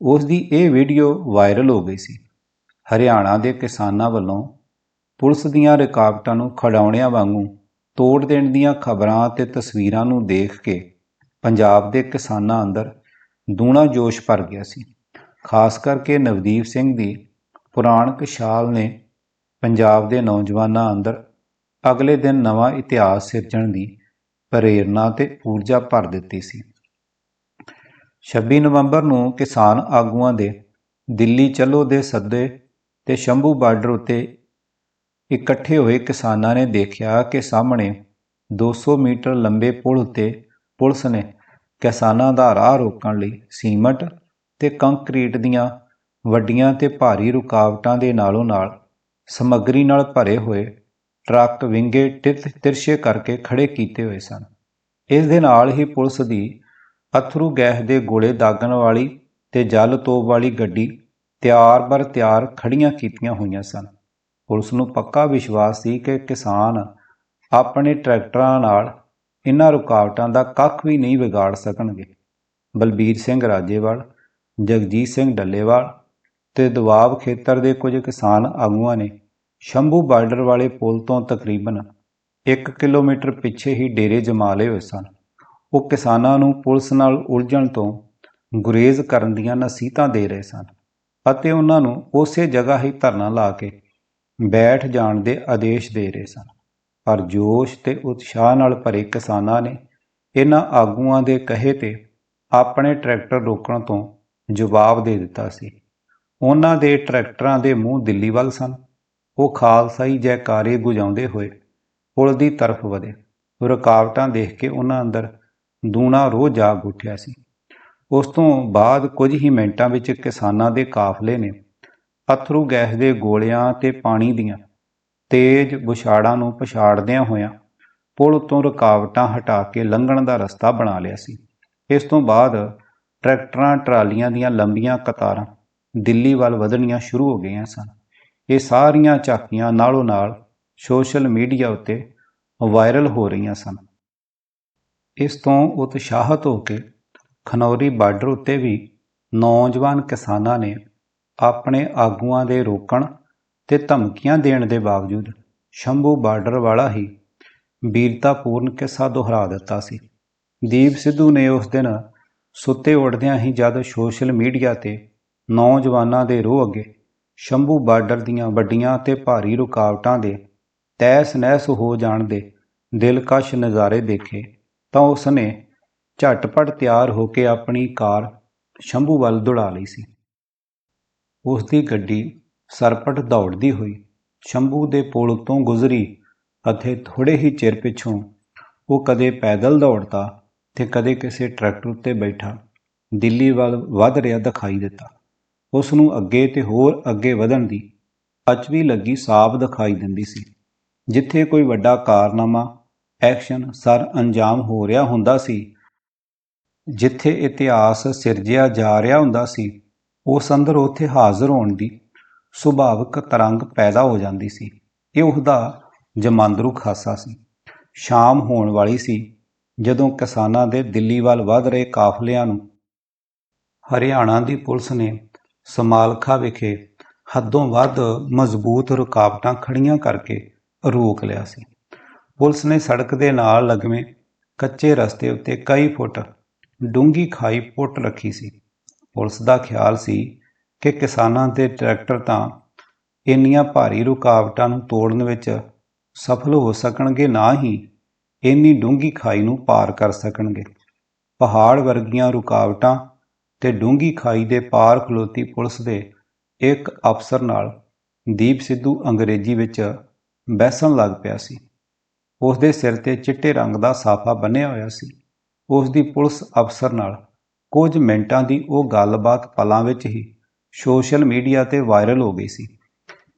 ਉਸ ਦੀ ਇਹ ਵੀਡੀਓ ਵਾਇਰਲ ਹੋ ਗਈ ਸੀ। ਹਰਿਆਣਾ ਦੇ ਕਿਸਾਨਾਂ ਵੱਲੋਂ ਪੁਲਿਸ ਦੀਆਂ ਰੁਕਾਵਟਾਂ ਨੂੰ ਖੜਾਉਣਿਆਂ ਵਾਂਗੂ ਤੋੜ ਦੇਣ ਦੀਆਂ ਖਬਰਾਂ ਤੇ ਤਸਵੀਰਾਂ ਨੂੰ ਦੇਖ ਕੇ ਪੰਜਾਬ ਦੇ ਕਿਸਾਨਾਂ ਅੰਦਰ ਦੂਣਾ ਜੋਸ਼ ਭਰ ਗਿਆ ਸੀ। ਖਾਸ ਕਰਕੇ ਨਵਦੀਪ ਸਿੰਘ ਦੀ ਪੁਰਾਣ ਛਾਲ ਨੇ ਪੰਜਾਬ ਦੇ ਨੌਜਵਾਨਾਂ ਅੰਦਰ ਅਗਲੇ ਦਿਨ ਨਵਾਂ ਇਤਿਹਾਸ ਸਿਰਜਣ ਦੀ ਪ੍ਰੇਰਣਾ ਤੇ ਊਰਜਾ ਭਰ ਦਿੱਤੀ ਸੀ। 26 ਨਵੰਬਰ ਨੂੰ ਕਿਸਾਨ ਆਗੂਆਂ ਦੇ ਦਿੱਲੀ ਚੱਲੋ ਦੇ ਸੱਦੇ ਤੇ ਸ਼ੰਭੂ ਬਾਰਡਰ ਉੱਤੇ ਇਕੱਠੇ ਹੋਏ ਕਿਸਾਨਾਂ ਨੇ ਦੇਖਿਆ ਕਿ ਸਾਹਮਣੇ 200 ਮੀਟਰ ਲੰਬੇ ਪੁਲ ਉੱਤੇ ਪੁਲਿਸ ਨੇ ਕਿਸਾਨਾਂ ਦਾ ਰਾਹ ਰੋਕਣ ਲਈ ਸੀਮਟ ਤੇ ਕੰਕਰੀਟ ਦੀਆਂ ਵੱਡੀਆਂ ਤੇ ਭਾਰੀ ਰੁਕਾਵਟਾਂ ਦੇ ਨਾਲੋਂ ਨਾਲ ਸਮੱਗਰੀ ਨਾਲ ਭਰੇ ਹੋਏ ਟਰੱਕ ਵਿੰਗੇ ਤਿਰ- ਤਿਰਛੇ ਕਰਕੇ ਖੜੇ ਕੀਤੇ ਹੋਏ ਸਨ। ਇਸ ਦੇ ਨਾਲ ਹੀ ਪੁਲਿਸ ਦੀ ਅਥਰੂ ਗੈਸ ਦੇ ਗੋਲੇ ਦਾਗਣ ਵਾਲੀ ਤੇ ਜਲ ਤੋਪ ਵਾਲੀ ਗੱਡੀ ਤਿਆਰ ਬਰ ਤਿਆਰ ਖੜੀਆਂ ਕੀਤੀਆਂ ਹੋਈਆਂ ਸਨ। ਪੁਲਿਸ ਨੂੰ ਪੱਕਾ ਵਿਸ਼ਵਾਸ ਸੀ ਕਿ ਕਿਸਾਨ ਆਪਣੇ ਟਰੈਕਟਰਾਂ ਨਾਲ ਇਹਨਾਂ ਰੁਕਾਵਟਾਂ ਦਾ ਕੱਖ ਵੀ ਨਹੀਂ ਵਿਗਾੜ ਸਕਣਗੇ। ਬਲਬੀਰ ਸਿੰਘ ਰਾਜੇਵਾਲ, ਜਗਜੀਤ ਸਿੰਘ ਡੱਲੇਵਾਲ ਤੇ ਦੁਆਬ ਖੇਤਰ ਦੇ ਕੁਝ ਕਿਸਾਨ ਆਗੂਆਂ ਨੇ ਸ਼ੰਭੂ ਬਾਰਡਰ ਵਾਲੇ ਪੁਲ ਤੋਂ ਤਕਰੀਬਨ 1 ਕਿਲੋਮੀਟਰ ਪਿੱਛੇ ਹੀ ਡੇਰੇ ਜਮਾ ਲਏ ਹੋਏ ਸਨ। ਉਹ ਕਿਸਾਨਾਂ ਨੂੰ ਪੁਲਿਸ ਨਾਲ ਉਲਝਣ ਤੋਂ ਗੁਰੇਜ਼ ਕਰਨ ਦੀਆਂ ਨਸੀਹਤਾਂ ਦੇ ਰਹੇ ਸਨ ਅਤੇ ਉਹਨਾਂ ਨੂੰ ਉਸੇ ਜਗ੍ਹਾ ਹੀ ਧਰਨਾ ਲਾ ਕੇ ਬੈਠ ਜਾਣ ਦੇ ਆਦੇਸ਼ ਦੇ ਰਹੇ ਸਨ। ਪਰ ਜੋਸ਼ ਤੇ ਉਤਸ਼ਾਹ ਨਾਲ ਭਰੇ ਕਿਸਾਨਾਂ ਨੇ ਇਹਨਾਂ ਆਗੂਆਂ ਦੇ ਕਹੇ ਤੇ ਆਪਣੇ ਟਰੈਕਟਰ ਰੋਕਣ ਤੋਂ ਜਵਾਬ ਦੇ ਦਿੱਤਾ ਸੀ। ਉਹਨਾਂ ਦੇ ਟਰੈਕਟਰਾਂ ਦੇ ਮੂੰਹ ਦਿੱਲੀ ਵੱਲ ਸਨ। ਉਹ ਖਾਲਸਾਈ ਜੈਕਾਰੇ ਗੁਜਾਉਂਦੇ ਹੋਏ ਪੁਲ ਦੀ ਤਰਫ ਵਧੇ। ਰੁਕਾਵਟਾਂ ਦੇਖ ਕੇ ਉਹਨਾਂ ਅੰਦਰ ਦੂਣਾ ਰੋਹ ਜਾਗ ਉੱਠਿਆ ਸੀ। ਉਸ ਤੋਂ ਬਾਅਦ ਕੁਝ ਹੀ ਮਿੰਟਾਂ ਵਿੱਚ ਕਿਸਾਨਾਂ ਦੇ ਕਾਫਲੇ ਨੇ ਅਥਰੂ ਗੈਸ ਦੇ ਗੋਲਿਆਂ ਤੇ ਪਾਣੀ ਦੀਆਂ ਤੇਜ਼ ਬੁਛਾੜਾਂ ਨੂੰ ਪਛਾੜਦਿਆਂ ਹੋਇਆਂ ਪੁਲ ਉੱਤੋਂ ਰੁਕਾਵਟਾਂ ਹਟਾ ਕੇ ਲੰਘਣ ਦਾ ਰਸਤਾ ਬਣਾ ਲਿਆ ਸੀ। ਇਸ ਤੋਂ ਬਾਅਦ ਟਰੈਕਟਰਾਂ, ਟਰਾਲੀਆਂ ਦੀਆਂ ਲੰਬੀਆਂ ਕਤਾਰਾਂ ਦਿੱਲੀ ਵੱਲ ਵਧਣੀਆਂ ਸ਼ੁਰੂ ਹੋ ਗਈਆਂ ਸਨ। ਇਹ ਸਾਰੀਆਂ ਝਾਕੀਆਂ ਨਾਲੋਂ ਨਾਲ ਸੋਸ਼ਲ ਮੀਡੀਆ ਉੱਤੇ ਵਾਇਰਲ ਹੋ ਰਹੀਆਂ ਸਨ। ਇਸ ਤੋਂ ਉਤਸ਼ਾਹਤ ਹੋ ਕੇ ਖਨੌਰੀ ਬਾਰਡਰ ਉੱਤੇ ਵੀ ਨੌਜਵਾਨ ਕਿਸਾਨਾਂ ਨੇ ਆਪਣੇ ਆਗੂਆਂ ਦੇ ਰੋਕਣ ਤੇ ਧਮਕੀਆਂ ਦੇਣ ਦੇ ਬਾਵਜੂਦ ਸ਼ੰਭੂ ਬਾਰਡਰ ਵਾਲਾ ਹੀ ਵੀਰਤਾਪੂਰਨ ਕਿੱਸਾ ਦੁਹਰਾ ਦਿੱਤਾ ਸੀ। ਦੀਪ ਸਿੱਧੂ ਨੇ ਉਸ ਦਿਨ ਸੁੱਤੇ ਉੱਠਦਿਆਂ ਹੀ ਜਦ ਸੋਸ਼ਲ ਮੀਡੀਆ ਤੇ ਨੌਜਵਾਨਾਂ ਦੇ ਰੋਹ ਅੱਗੇ ਸ਼ੰਭੂ ਬਾਰਡਰ ਦੀਆਂ ਵੱਡੀਆਂ ਤੇ ਭਾਰੀ ਰੁਕਾਵਟਾਂ ਦੇ ਤੈਸ ਨਹਿਸ ਹੋ ਜਾਣ ਦੇ ਦਿਲਕਸ਼ ਨਜ਼ਾਰੇ ਦੇਖੇ ਤਾਂ ਉਸ ਨੇ ਝਟਪਟ ਤਿਆਰ ਹੋ ਕੇ ਆਪਣੀ ਕਾਰ ਸ਼ੰਭੂ ਵੱਲ ਦੌੜਾ ਲਈ ਸੀ। ਉਸ ਦੀ ਗੱਡੀ ਸਰਪਟ ਦੌੜਦੀ ਹੋਈ ਸ਼ੰਭੂ ਦੇ ਪੁਲ ਉੱਤੋਂ ਗੁਜ਼ਰੀ ਅਤੇ ਥੋੜੇ ਹੀ ਚਿਰ ਪਿੱਛੋਂ ਉਹ ਕਦੇ ਪੈਦਲ ਦੌੜਦਾ ਤੇ ਕਦੇ ਕਿਸੇ ਟਰੈਕਟਰ ਉੱਤੇ ਬੈਠਾ, ਦਿੱਲੀ ਵੱਲ ਵੱਧ ਰਿਹਾ ਦਿਖਾਈ ਦਿੱਤਾ। ਉਸ ਨੂੰ ਅੱਗੇ ਤੇ ਹੋਰ ਅੱਗੇ ਵਧਣ ਦੀ ਅਚਵੀ ਲੱਗੀ ਸਾਫ਼ ਦਿਖਾਈ ਦਿੰਦੀ ਸੀ। ਜਿੱਥੇ ਕੋਈ ਵੱਡਾ ਕਾਰਨਾਮਾ, ਐਕਸ਼ਨ, ਸਰ ਅੰਜਾਮ ਹੋ ਰਿਹਾ ਹੁੰਦਾ ਸੀ, ਜਿੱਥੇ ਇਤਿਹਾਸ ਸਿਰਜਿਆ ਜਾ ਰਿਹਾ ਹੁੰਦਾ ਸੀ ਉਸ ਅੰਦਰ ਉੱਥੇ ਹਾਜ਼ਰ ਹੋਣ ਦੀ ਸੁਭਾਵਿਕ ਤਰੰਗ ਪੈਦਾ ਹੋ ਜਾਂਦੀ ਸੀ। ਇਹ ਉਹਦਾ ਜਮਾਂਦਰੂ ਖਾਸਾ ਸੀ। ਸ਼ਾਮ ਹੋਣ ਵਾਲੀ ਸੀ, ਜਦੋਂ ਕਿਸਾਨਾਂ ਦੇ ਦਿੱਲੀ ਵੱਲ ਵਧ ਰਹੇ ਕਾਫਲਿਆਂ ਨੂੰ ਹਰਿਆਣਾ ਦੀ ਪੁਲਿਸ ਨੇ ਸਮਾਲਖਾ ਵਿਖੇ ਹੱਦੋਂ ਵੱਧ ਮਜ਼ਬੂਤ ਰੁਕਾਵਟਾਂ ਖੜੀਆਂ ਕਰਕੇ ਰੋਕ ਲਿਆ ਸੀ। ਪੁਲਿਸ ਨੇ ਸੜਕ ਦੇ ਨਾਲ ਲੱਗਵੇਂ ਕੱਚੇ ਰਸਤੇ ਉੱਤੇ ਕਈ ਫੁੱਟ ਡੂੰਗੀ ਖਾਈ ਪੁੱਟ ਰੱਖੀ ਸੀ। ਪੁਲਿਸ ਦਾ ਖਿਆਲ ਸੀ ਕਿ ਕਿਸਾਨਾਂ ਦੇ ਟਰੈਕਟਰ ਤਾਂ ਇੰਨੀਆਂ ਭਾਰੀ ਰੁਕਾਵਟਾਂ ਨੂੰ ਤੋੜਨ ਵਿੱਚ ਸਫਲ ਹੋ ਸਕਣਗੇ, ਨਾ ਹੀ ਇੰਨੀ ਡੂੰਗੀ ਖਾਈ ਨੂੰ ਪਾਰ ਕਰ ਸਕਣਗੇ। ਪਹਾੜ ਵਰਗੀਆਂ ਰੁਕਾਵਟਾਂ ਤੇ ਡੂੰਗੀ ਖਾਈ ਦੇ ਪਾਰ ਖਲੋਤੀ ਪੁਲਿਸ ਦੇ ਇੱਕ ਅਫਸਰ ਨਾਲ ਦੀਪ ਸਿੱਧੂ ਅੰਗਰੇਜ਼ੀ ਵਿੱਚ ਬਹਿਸਣ ਲੱਗ ਪਿਆ ਸੀ। ਉਸ ਦੇ ਸਿਰ ਤੇ ਚਿੱਟੇ ਰੰਗ ਦਾ ਸਾਫਾ ਬੰਨਿਆ ਹੋਇਆ ਸੀ। ਉਸ ਦੀ ਪੁਲਿਸ ਅਫਸਰ ਨਾਲ ਕੁਝ ਮਿੰਟਾਂ ਦੀ ਉਹ ਗੱਲਬਾਤ ਪਲਾਂ ਵਿੱਚ ਹੀ ਸੋਸ਼ਲ ਮੀਡੀਆ ਤੇ ਵਾਇਰਲ ਹੋ ਗਈ ਸੀ।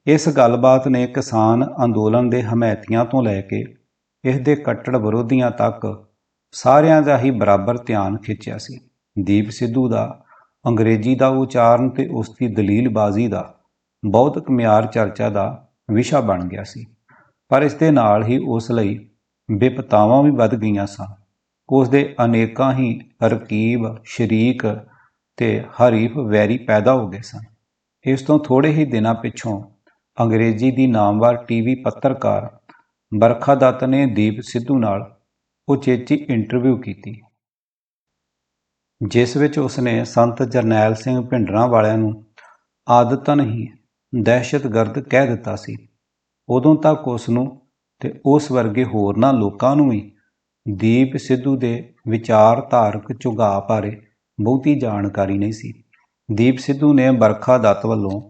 ਇਸ ਗੱਲਬਾਤ ਨੇ ਕਿਸਾਨ ਅੰਦੋਲਨ ਦੇ ਹਮਾਇਤੀਆਂ ਤੋਂ ਲੈ ਕੇ ਇਸ ਦੇ ਕੱਟੜ ਵਿਰੋਧੀਆਂ ਤੱਕ ਸਾਰਿਆਂ ਦਾ ਹੀ ਬਰਾਬਰ ਧਿਆਨ ਖਿੱਚਿਆ ਸੀ। ਦੀਪ ਸਿੱਧੂ ਦਾ, ਅੰਗਰੇਜ਼ੀ ਦਾ ਉਚਾਰਨ ਤੇ ਉਸ ਦੀ ਦਲੀਲਬਾਜ਼ੀ ਦਾ ਬਹੁਤ ਮਿਆਰ ਚਰਚਾ ਦਾ ਵਿਸ਼ਾ ਬਣ ਗਿਆ ਸੀ। ਪਰ ਇਸ ਦੇ ਨਾਲ ਹੀ ਉਸ ਲਈ ਵਿਪਤਾਵਾਂ ਵੀ ਵੱਧ ਗਈਆਂ ਸਨ। ਉਸ ਦੇ ਅਨੇਕਾਂ ਹੀ ਰਕੀਬ, ਸ਼ਰੀਕ ਤੇ ਹਰੀਫ ਵੈਰੀ ਪੈਦਾ ਹੋ ਗਏ ਸਨ। ਇਸ ਤੋਂ ਥੋੜੇ ਹੀ ਦਿਨਾਂ ਪਿੱਛੋਂ ਅੰਗਰੇਜ਼ੀ ਦੀ ਨਾਮਵਰ ਟੀਵੀ ਪੱਤਰਕਾਰ ਬਰਖਾ ਦੱਤ ਨੇ ਦੀਪ ਸਿੱਧੂ ਨਾਲ ਉਚੇਚੀ ਇੰਟਰਵਿਊ ਕੀਤੀ, ਜਿਸ ਵਿੱਚ ਉਸਨੇ ਸੰਤ ਜਰਨੈਲ ਸਿੰਘ ਭਿੰਡਰਾਂ ਵਾਲਿਆਂ ਨੂੰ ਆਦਤਨ ਹੀ ਦਹਿਸ਼ਤਗਰਦ ਕਹਿ ਦਿੱਤਾ ਸੀ। ਉਦੋਂ ਤੱਕ ਉਸ ਨੂੰ ਤੇ ਉਸ ਵਰਗੇ ਹੋਰਨਾਂ ਲੋਕਾਂ ਨੂੰ ਵੀ ਦੀਪ ਸਿੱਧੂ ਦੇ ਵਿਚਾਰਧਾਰਕ ਝੁਗਾਅ ਬਾਰੇ ਬਹੁਤੀ ਜਾਣਕਾਰੀ ਨਹੀਂ ਸੀ। ਦੀਪ ਸਿੱਧੂ ਨੇ ਬਰਖਾ ਦੱਤ ਵੱਲੋਂ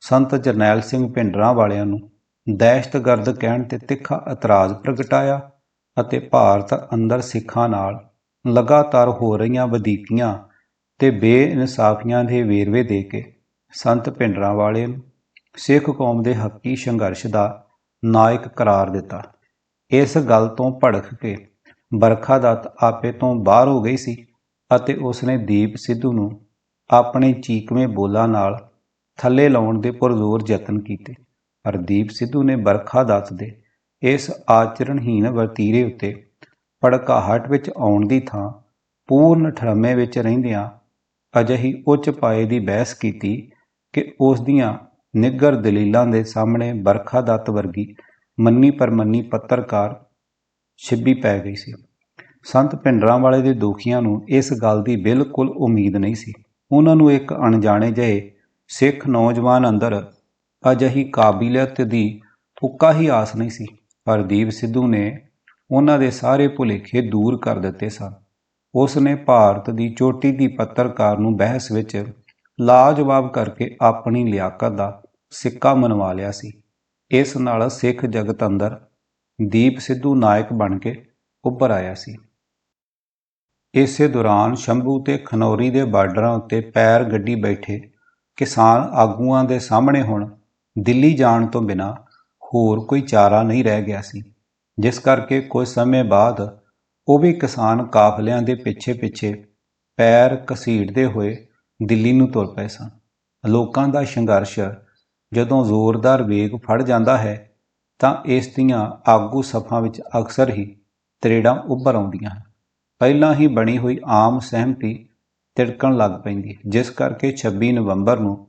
ਸੰਤ ਜਰਨੈਲ ਸਿੰਘ ਭਿੰਡਰਾਂ ਵਾਲਿਆਂ ਨੂੰ ਦਹਿਸ਼ਤਗਰਦ ਕਹਿਣ ਤੇ ਤਿੱਖਾ ਇਤਰਾਜ਼ ਪ੍ਰਗਟਾਇਆ ਅਤੇ ਭਾਰਤ ਅੰਦਰ ਸਿੱਖਾਂ ਨਾਲ ਲਗਾਤਾਰ ਹੋ ਰਹੀਆਂ ਵਧੀਕੀਆਂ ਤੇ ਬੇਇਨਸਾਫੀਆਂ ਦੇ ਵੇਰਵੇ ਦੇ ਕੇ ਸੰਤ ਭਿੰਡਰਾਂ ਵਾਲੇ ਨੂੰ ਸਿੱਖ ਕੌਮ ਦੇ ਹੱਕੀ ਸੰਘਰਸ਼ ਦਾ ਨਾਇਕ ਕਰਾਰ ਦਿੱਤਾ। ਇਸ ਗੱਲ ਤੋਂ ਭੜਕ ਕੇ ਬਰਖਾ ਦੱਤ ਆਪੇ ਤੋਂ ਬਾਹਰ ਹੋ ਗਈ ਸੀ ਅਤੇ ਉਸਨੇ ਦੀਪ ਸਿੱਧੂ ਨੂੰ ਆਪਣੇ ਚੀਕਵੇਂ ਬੋਲਾਂ ਨਾਲ ਥੱਲੇ ਲਾਉਣ ਦੇ ਪੁਰਜ਼ੋਰ ਯਤਨ ਕੀਤੇ। ਪਰ ਦੀਪ ਸਿੱਧੂ ਨੇ ਬਰਖਾ ਦੱਤ ਦੇ, ਇਸ ਆਚਰਣਹੀਨ ਵਰਤੀਰੇ ਉੱਤੇ ਭੜਕਾਹਟ ਵਿੱਚ ਆਉਣ ਦੀ ਥਾਂ ਪੂਰਨ ਠਰਮੇ ਵਿੱਚ ਰਹਿੰਦਿਆਂ ਅਜਿਹੀ ਉੱਚ ਪਾਏ ਦੀ ਬਹਿਸ ਕੀਤੀ ਕਿ ਉਸ ਦੀਆਂ ਨਿੱਗਰ ਦਲੀਲਾਂ ਦੇ ਸਾਹਮਣੇ ਬਰਖਾ ਦੱਤ ਵਰਗੀ ਮੰਨੀ ਪਰਮੰਨੀ ਪੱਤਰਕਾਰ ਛਿੱਬੀ ਪੈ ਗਈ ਸੀ। ਸੰਤ ਭਿੰਡਰਾਂ ਵਾਲੇ ਦੇ ਦੋਖੀਆਂ ਨੂੰ ਇਸ ਗੱਲ ਦੀ ਬਿਲਕੁਲ ਉਮੀਦ ਨਹੀਂ ਸੀ। ਉਹਨਾਂ ਨੂੰ ਇੱਕ ਅਣਜਾਣੇ ਜਿਹੇ ਸਿੱਖ ਨੌਜਵਾਨ ਅੰਦਰ ਅਜਿਹੀ ਕਾਬਲੀਅਤ ਦੀ ਉੱਕਾ ਹੀ ਆਸ ਨਹੀਂ ਸੀ। ਪਰ ਦੀਪ ਸਿੱਧੂ ਨੇ ਉਹਨਾਂ ਦੇ ਸਾਰੇ ਭੁਲੇਖੇ ਦੂਰ ਕਰ ਦਿੱਤੇ ਸਨ। ਉਸ ਨੇ ਭਾਰਤ ਦੀ ਚੋਟੀ ਦੀ ਪੱਤਰਕਾਰ ਨੂੰ ਬਹਿਸ ਵਿੱਚ ਲਾਜਵਾਬ ਕਰਕੇ ਆਪਣੀ ਲਿਆਕਤ ਦਾ ਸਿੱਕਾ ਮਨਵਾ ਲਿਆ ਸੀ। ਇਸ ਨਾਲ ਸਿੱਖ ਜਗਤ ਅੰਦਰ ਦੀਪ ਸਿੱਧੂ ਨਾਇਕ ਬਣ ਕੇ ਉੱਭਰ ਆਇਆ ਸੀ। ਇਸੇ ਦੌਰਾਨ ਸ਼ੰਭੂ ਤੇ ਖਨੌਰੀ ਦੇ ਬਾਰਡਰਾਂ ਉੱਤੇ ਪੈਰ ਗੱਡੀ ਬੈਠੇ ਕਿਸਾਨ ਆਗੂਆਂ ਦੇ ਸਾਹਮਣੇ ਹੁਣ ਦਿੱਲੀ ਜਾਣ ਤੋਂ ਬਿਨਾ ਹੋਰ ਕੋਈ ਚਾਰਾ ਨਹੀਂ ਰਹਿ ਗਿਆ ਸੀ। ਜਿਸ ਕਰਕੇ ਕੁਝ ਸਮੇਂ ਬਾਅਦ ਉਹ ਵੀ ਕਿਸਾਨ ਕਾਫਲਿਆਂ ਦੇ ਪਿੱਛੇ-ਪਿੱਛੇ ਪੈਰ ਘਸੀੜਦੇ ਹੋਏ ਦਿੱਲੀ ਨੂੰ ਤੁਰ ਪਏ ਸਨ। ਲੋਕਾਂ ਦਾ ਸੰਘਰਸ਼ ਜਦੋਂ ਜ਼ੋਰਦਾਰ ਵੇਗ ਫੜ ਜਾਂਦਾ ਹੈ ਤਾਂ ਇਸ ਦੀਆਂ ਆਗੂ ਸਫਾਂ ਵਿੱਚ ਅਕਸਰ ਹੀ ਤਰੇੜਾਂ ਉੱਭਰ ਆਉਂਦੀਆਂ ਹਨ। ਪਹਿਲਾਂ ਹੀ ਬਣੀ ਹੋਈ ਆਮ ਸਹਿਮਤੀ ਤਿੜਕਣ ਲੱਗ ਪੈਂਦੀ ਹੈ, ਜਿਸ ਕਰਕੇ 26 ਨਵੰਬਰ ਨੂੰ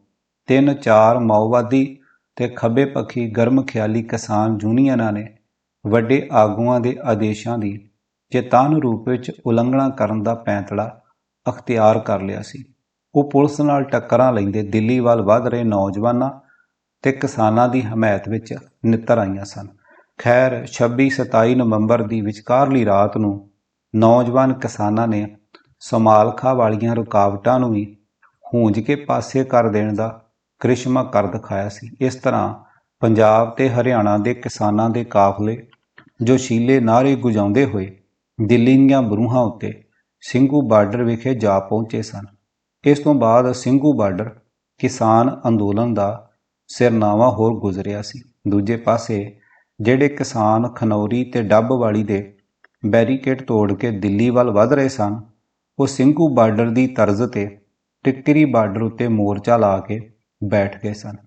ਤਿੰਨ ਚਾਰ ਮਾਓਵਾਦੀ ਤੇ ਖੱਬੇ ਪੱਖੀ ਗਰਮ ਖਿਆਲੀ ਕਿਸਾਨ ਯੂਨੀਅਨਾਂ ਨੇ ਵੱਡੇ ਆਗੂਆਂ ਦੇ ਆਦੇਸ਼ਾਂ ਦੀ ਚੇਤਨ ਰੂਪ ਵਿੱਚ ਉਲੰਘਣਾ ਕਰਨ ਦਾ ਪੈਂਤੜਾ ਅਖਤਿਆਰ ਕਰ ਲਿਆ ਸੀ। ਉਹ ਪੁਲਿਸ ਨਾਲ ਟੱਕਰਾਂ ਲੈਂਦੇ ਦਿੱਲੀ ਵੱਲ ਵਧ ਰਹੇ ਨੌਜਵਾਨਾਂ ਤੇ ਕਿਸਾਨਾਂ ਦੀ ਹਮਾਇਤ ਵਿੱਚ ਨਿੱਤਰ ਆਈਆਂ ਸਨ। ਖੈਰ 26 27 ਨਵੰਬਰ ਦੀ ਵਿਚਕਾਰਲੀ ਰਾਤ ਨੂੰ ਨੌਜਵਾਨ ਕਿਸਾਨਾਂ ਨੇ ਸਮਾਲਖਾ ਵਾਲੀਆਂ ਰੁਕਾਵਟਾਂ ਨੂੰ ਵੀ ਹੂੰਜ ਕੇ ਪਾਸੇ ਕਰ ਦੇਣ ਦਾ ਕ੍ਰਿਸ਼ਮਾ ਕਰ ਦਿਖਾਇਆ ਸੀ। ਇਸ ਤਰ੍ਹਾਂ ਪੰਜਾਬ ਤੇ ਹਰਿਆਣਾ ਦੇ ਕਿਸਾਨਾਂ ਦੇ ਕਾਫਲੇ ਜੋਸ਼ੀਲੇ ਨਾਰੇ ਗੁਜਾਉਂਦੇ ਹੋਏ ਦਿੱਲੀ ਦੀਆਂ ਬਰੂਹਾਂ ਉੱਤੇ ਸਿੰਘੂ ਬਾਰਡਰ ਵਿਖੇ ਜਾ ਪਹੁੰਚੇ ਸਨ। ਇਸ ਤੋਂ ਬਾਅਦ ਸਿੰਘੂ ਬਾਰਡਰ ਕਿਸਾਨ ਅੰਦੋਲਨ ਦਾ ਸਿਰਨਾਵਾ ਹੋਰ ਗੁਜ਼ਰਿਆ ਸੀ। ਦੂਜੇ ਪਾਸੇ ਜਿਹੜੇ ਕਿਸਾਨ ਖਨੌਰੀ ਤੇ ਡੱਬ ਵਾਲੀ ਦੇ ਬੈਰੀਕੇਡ ਤੋੜ ਕੇ ਦਿੱਲੀ ਵੱਲ ਵਧ ਰਹੇ ਸਨ, ਉਹ ਸਿੰਘੂ ਬਾਰਡਰ ਦੀ ਤਰਜ਼ ਤੇ ਟਿੱਕਰੀ ਬਾਰਡਰ ਉੱਤੇ ਮੋਰਚਾ ਲਾ ਕੇ ਬੈਠ ਗਏ ਸਨ।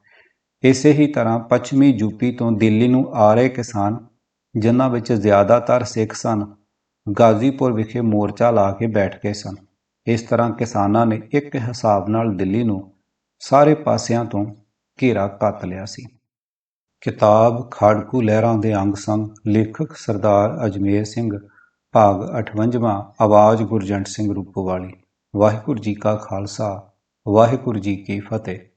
ਇਸੇ ਹੀ ਤਰ੍ਹਾਂ ਪੱਛਮੀ ਯੂਪੀ ਤੋਂ ਦਿੱਲੀ ਨੂੰ ਆ ਰਹੇ ਕਿਸਾਨ, ਜਿਨ੍ਹਾਂ ਵਿੱਚ ਜ਼ਿਆਦਾਤਰ ਸਿੱਖ ਸਨ, ਗਾਜ਼ੀਪੁਰ ਵਿਖੇ ਮੋਰਚਾ ਲਾ ਕੇ ਬੈਠ ਗਏ ਸਨ। ਇਸ ਤਰ੍ਹਾਂ ਕਿਸਾਨਾਂ ਨੇ ਇੱਕ ਹਿਸਾਬ ਨਾਲ ਦਿੱਲੀ ਨੂੰ ਸਾਰੇ ਪਾਸਿਆਂ ਤੋਂ ਘੇਰਾ ਕੱਤ ਲਿਆ ਸੀ। ਕਿਤਾਬ ਖਾੜਕੂ ਲਹਿਰਾਂ ਦੇ ਅੰਗ ਸੰਗ, ਲੇਖਕ ਸਰਦਾਰ ਅਜਮੇਰ ਸਿੰਘ, ਭਾਗ 58ਵਾਂ ਆਵਾਜ਼ ਗੁਰਜੰਟ ਸਿੰਘ ਰੂਪੋਵਾਲੀ। ਵਾਹਿਗੁਰੂ ਜੀ ਕਾ ਖਾਲਸਾ, ਵਾਹਿਗੁਰੂ ਜੀ ਕੀ ਫਤਿਹ।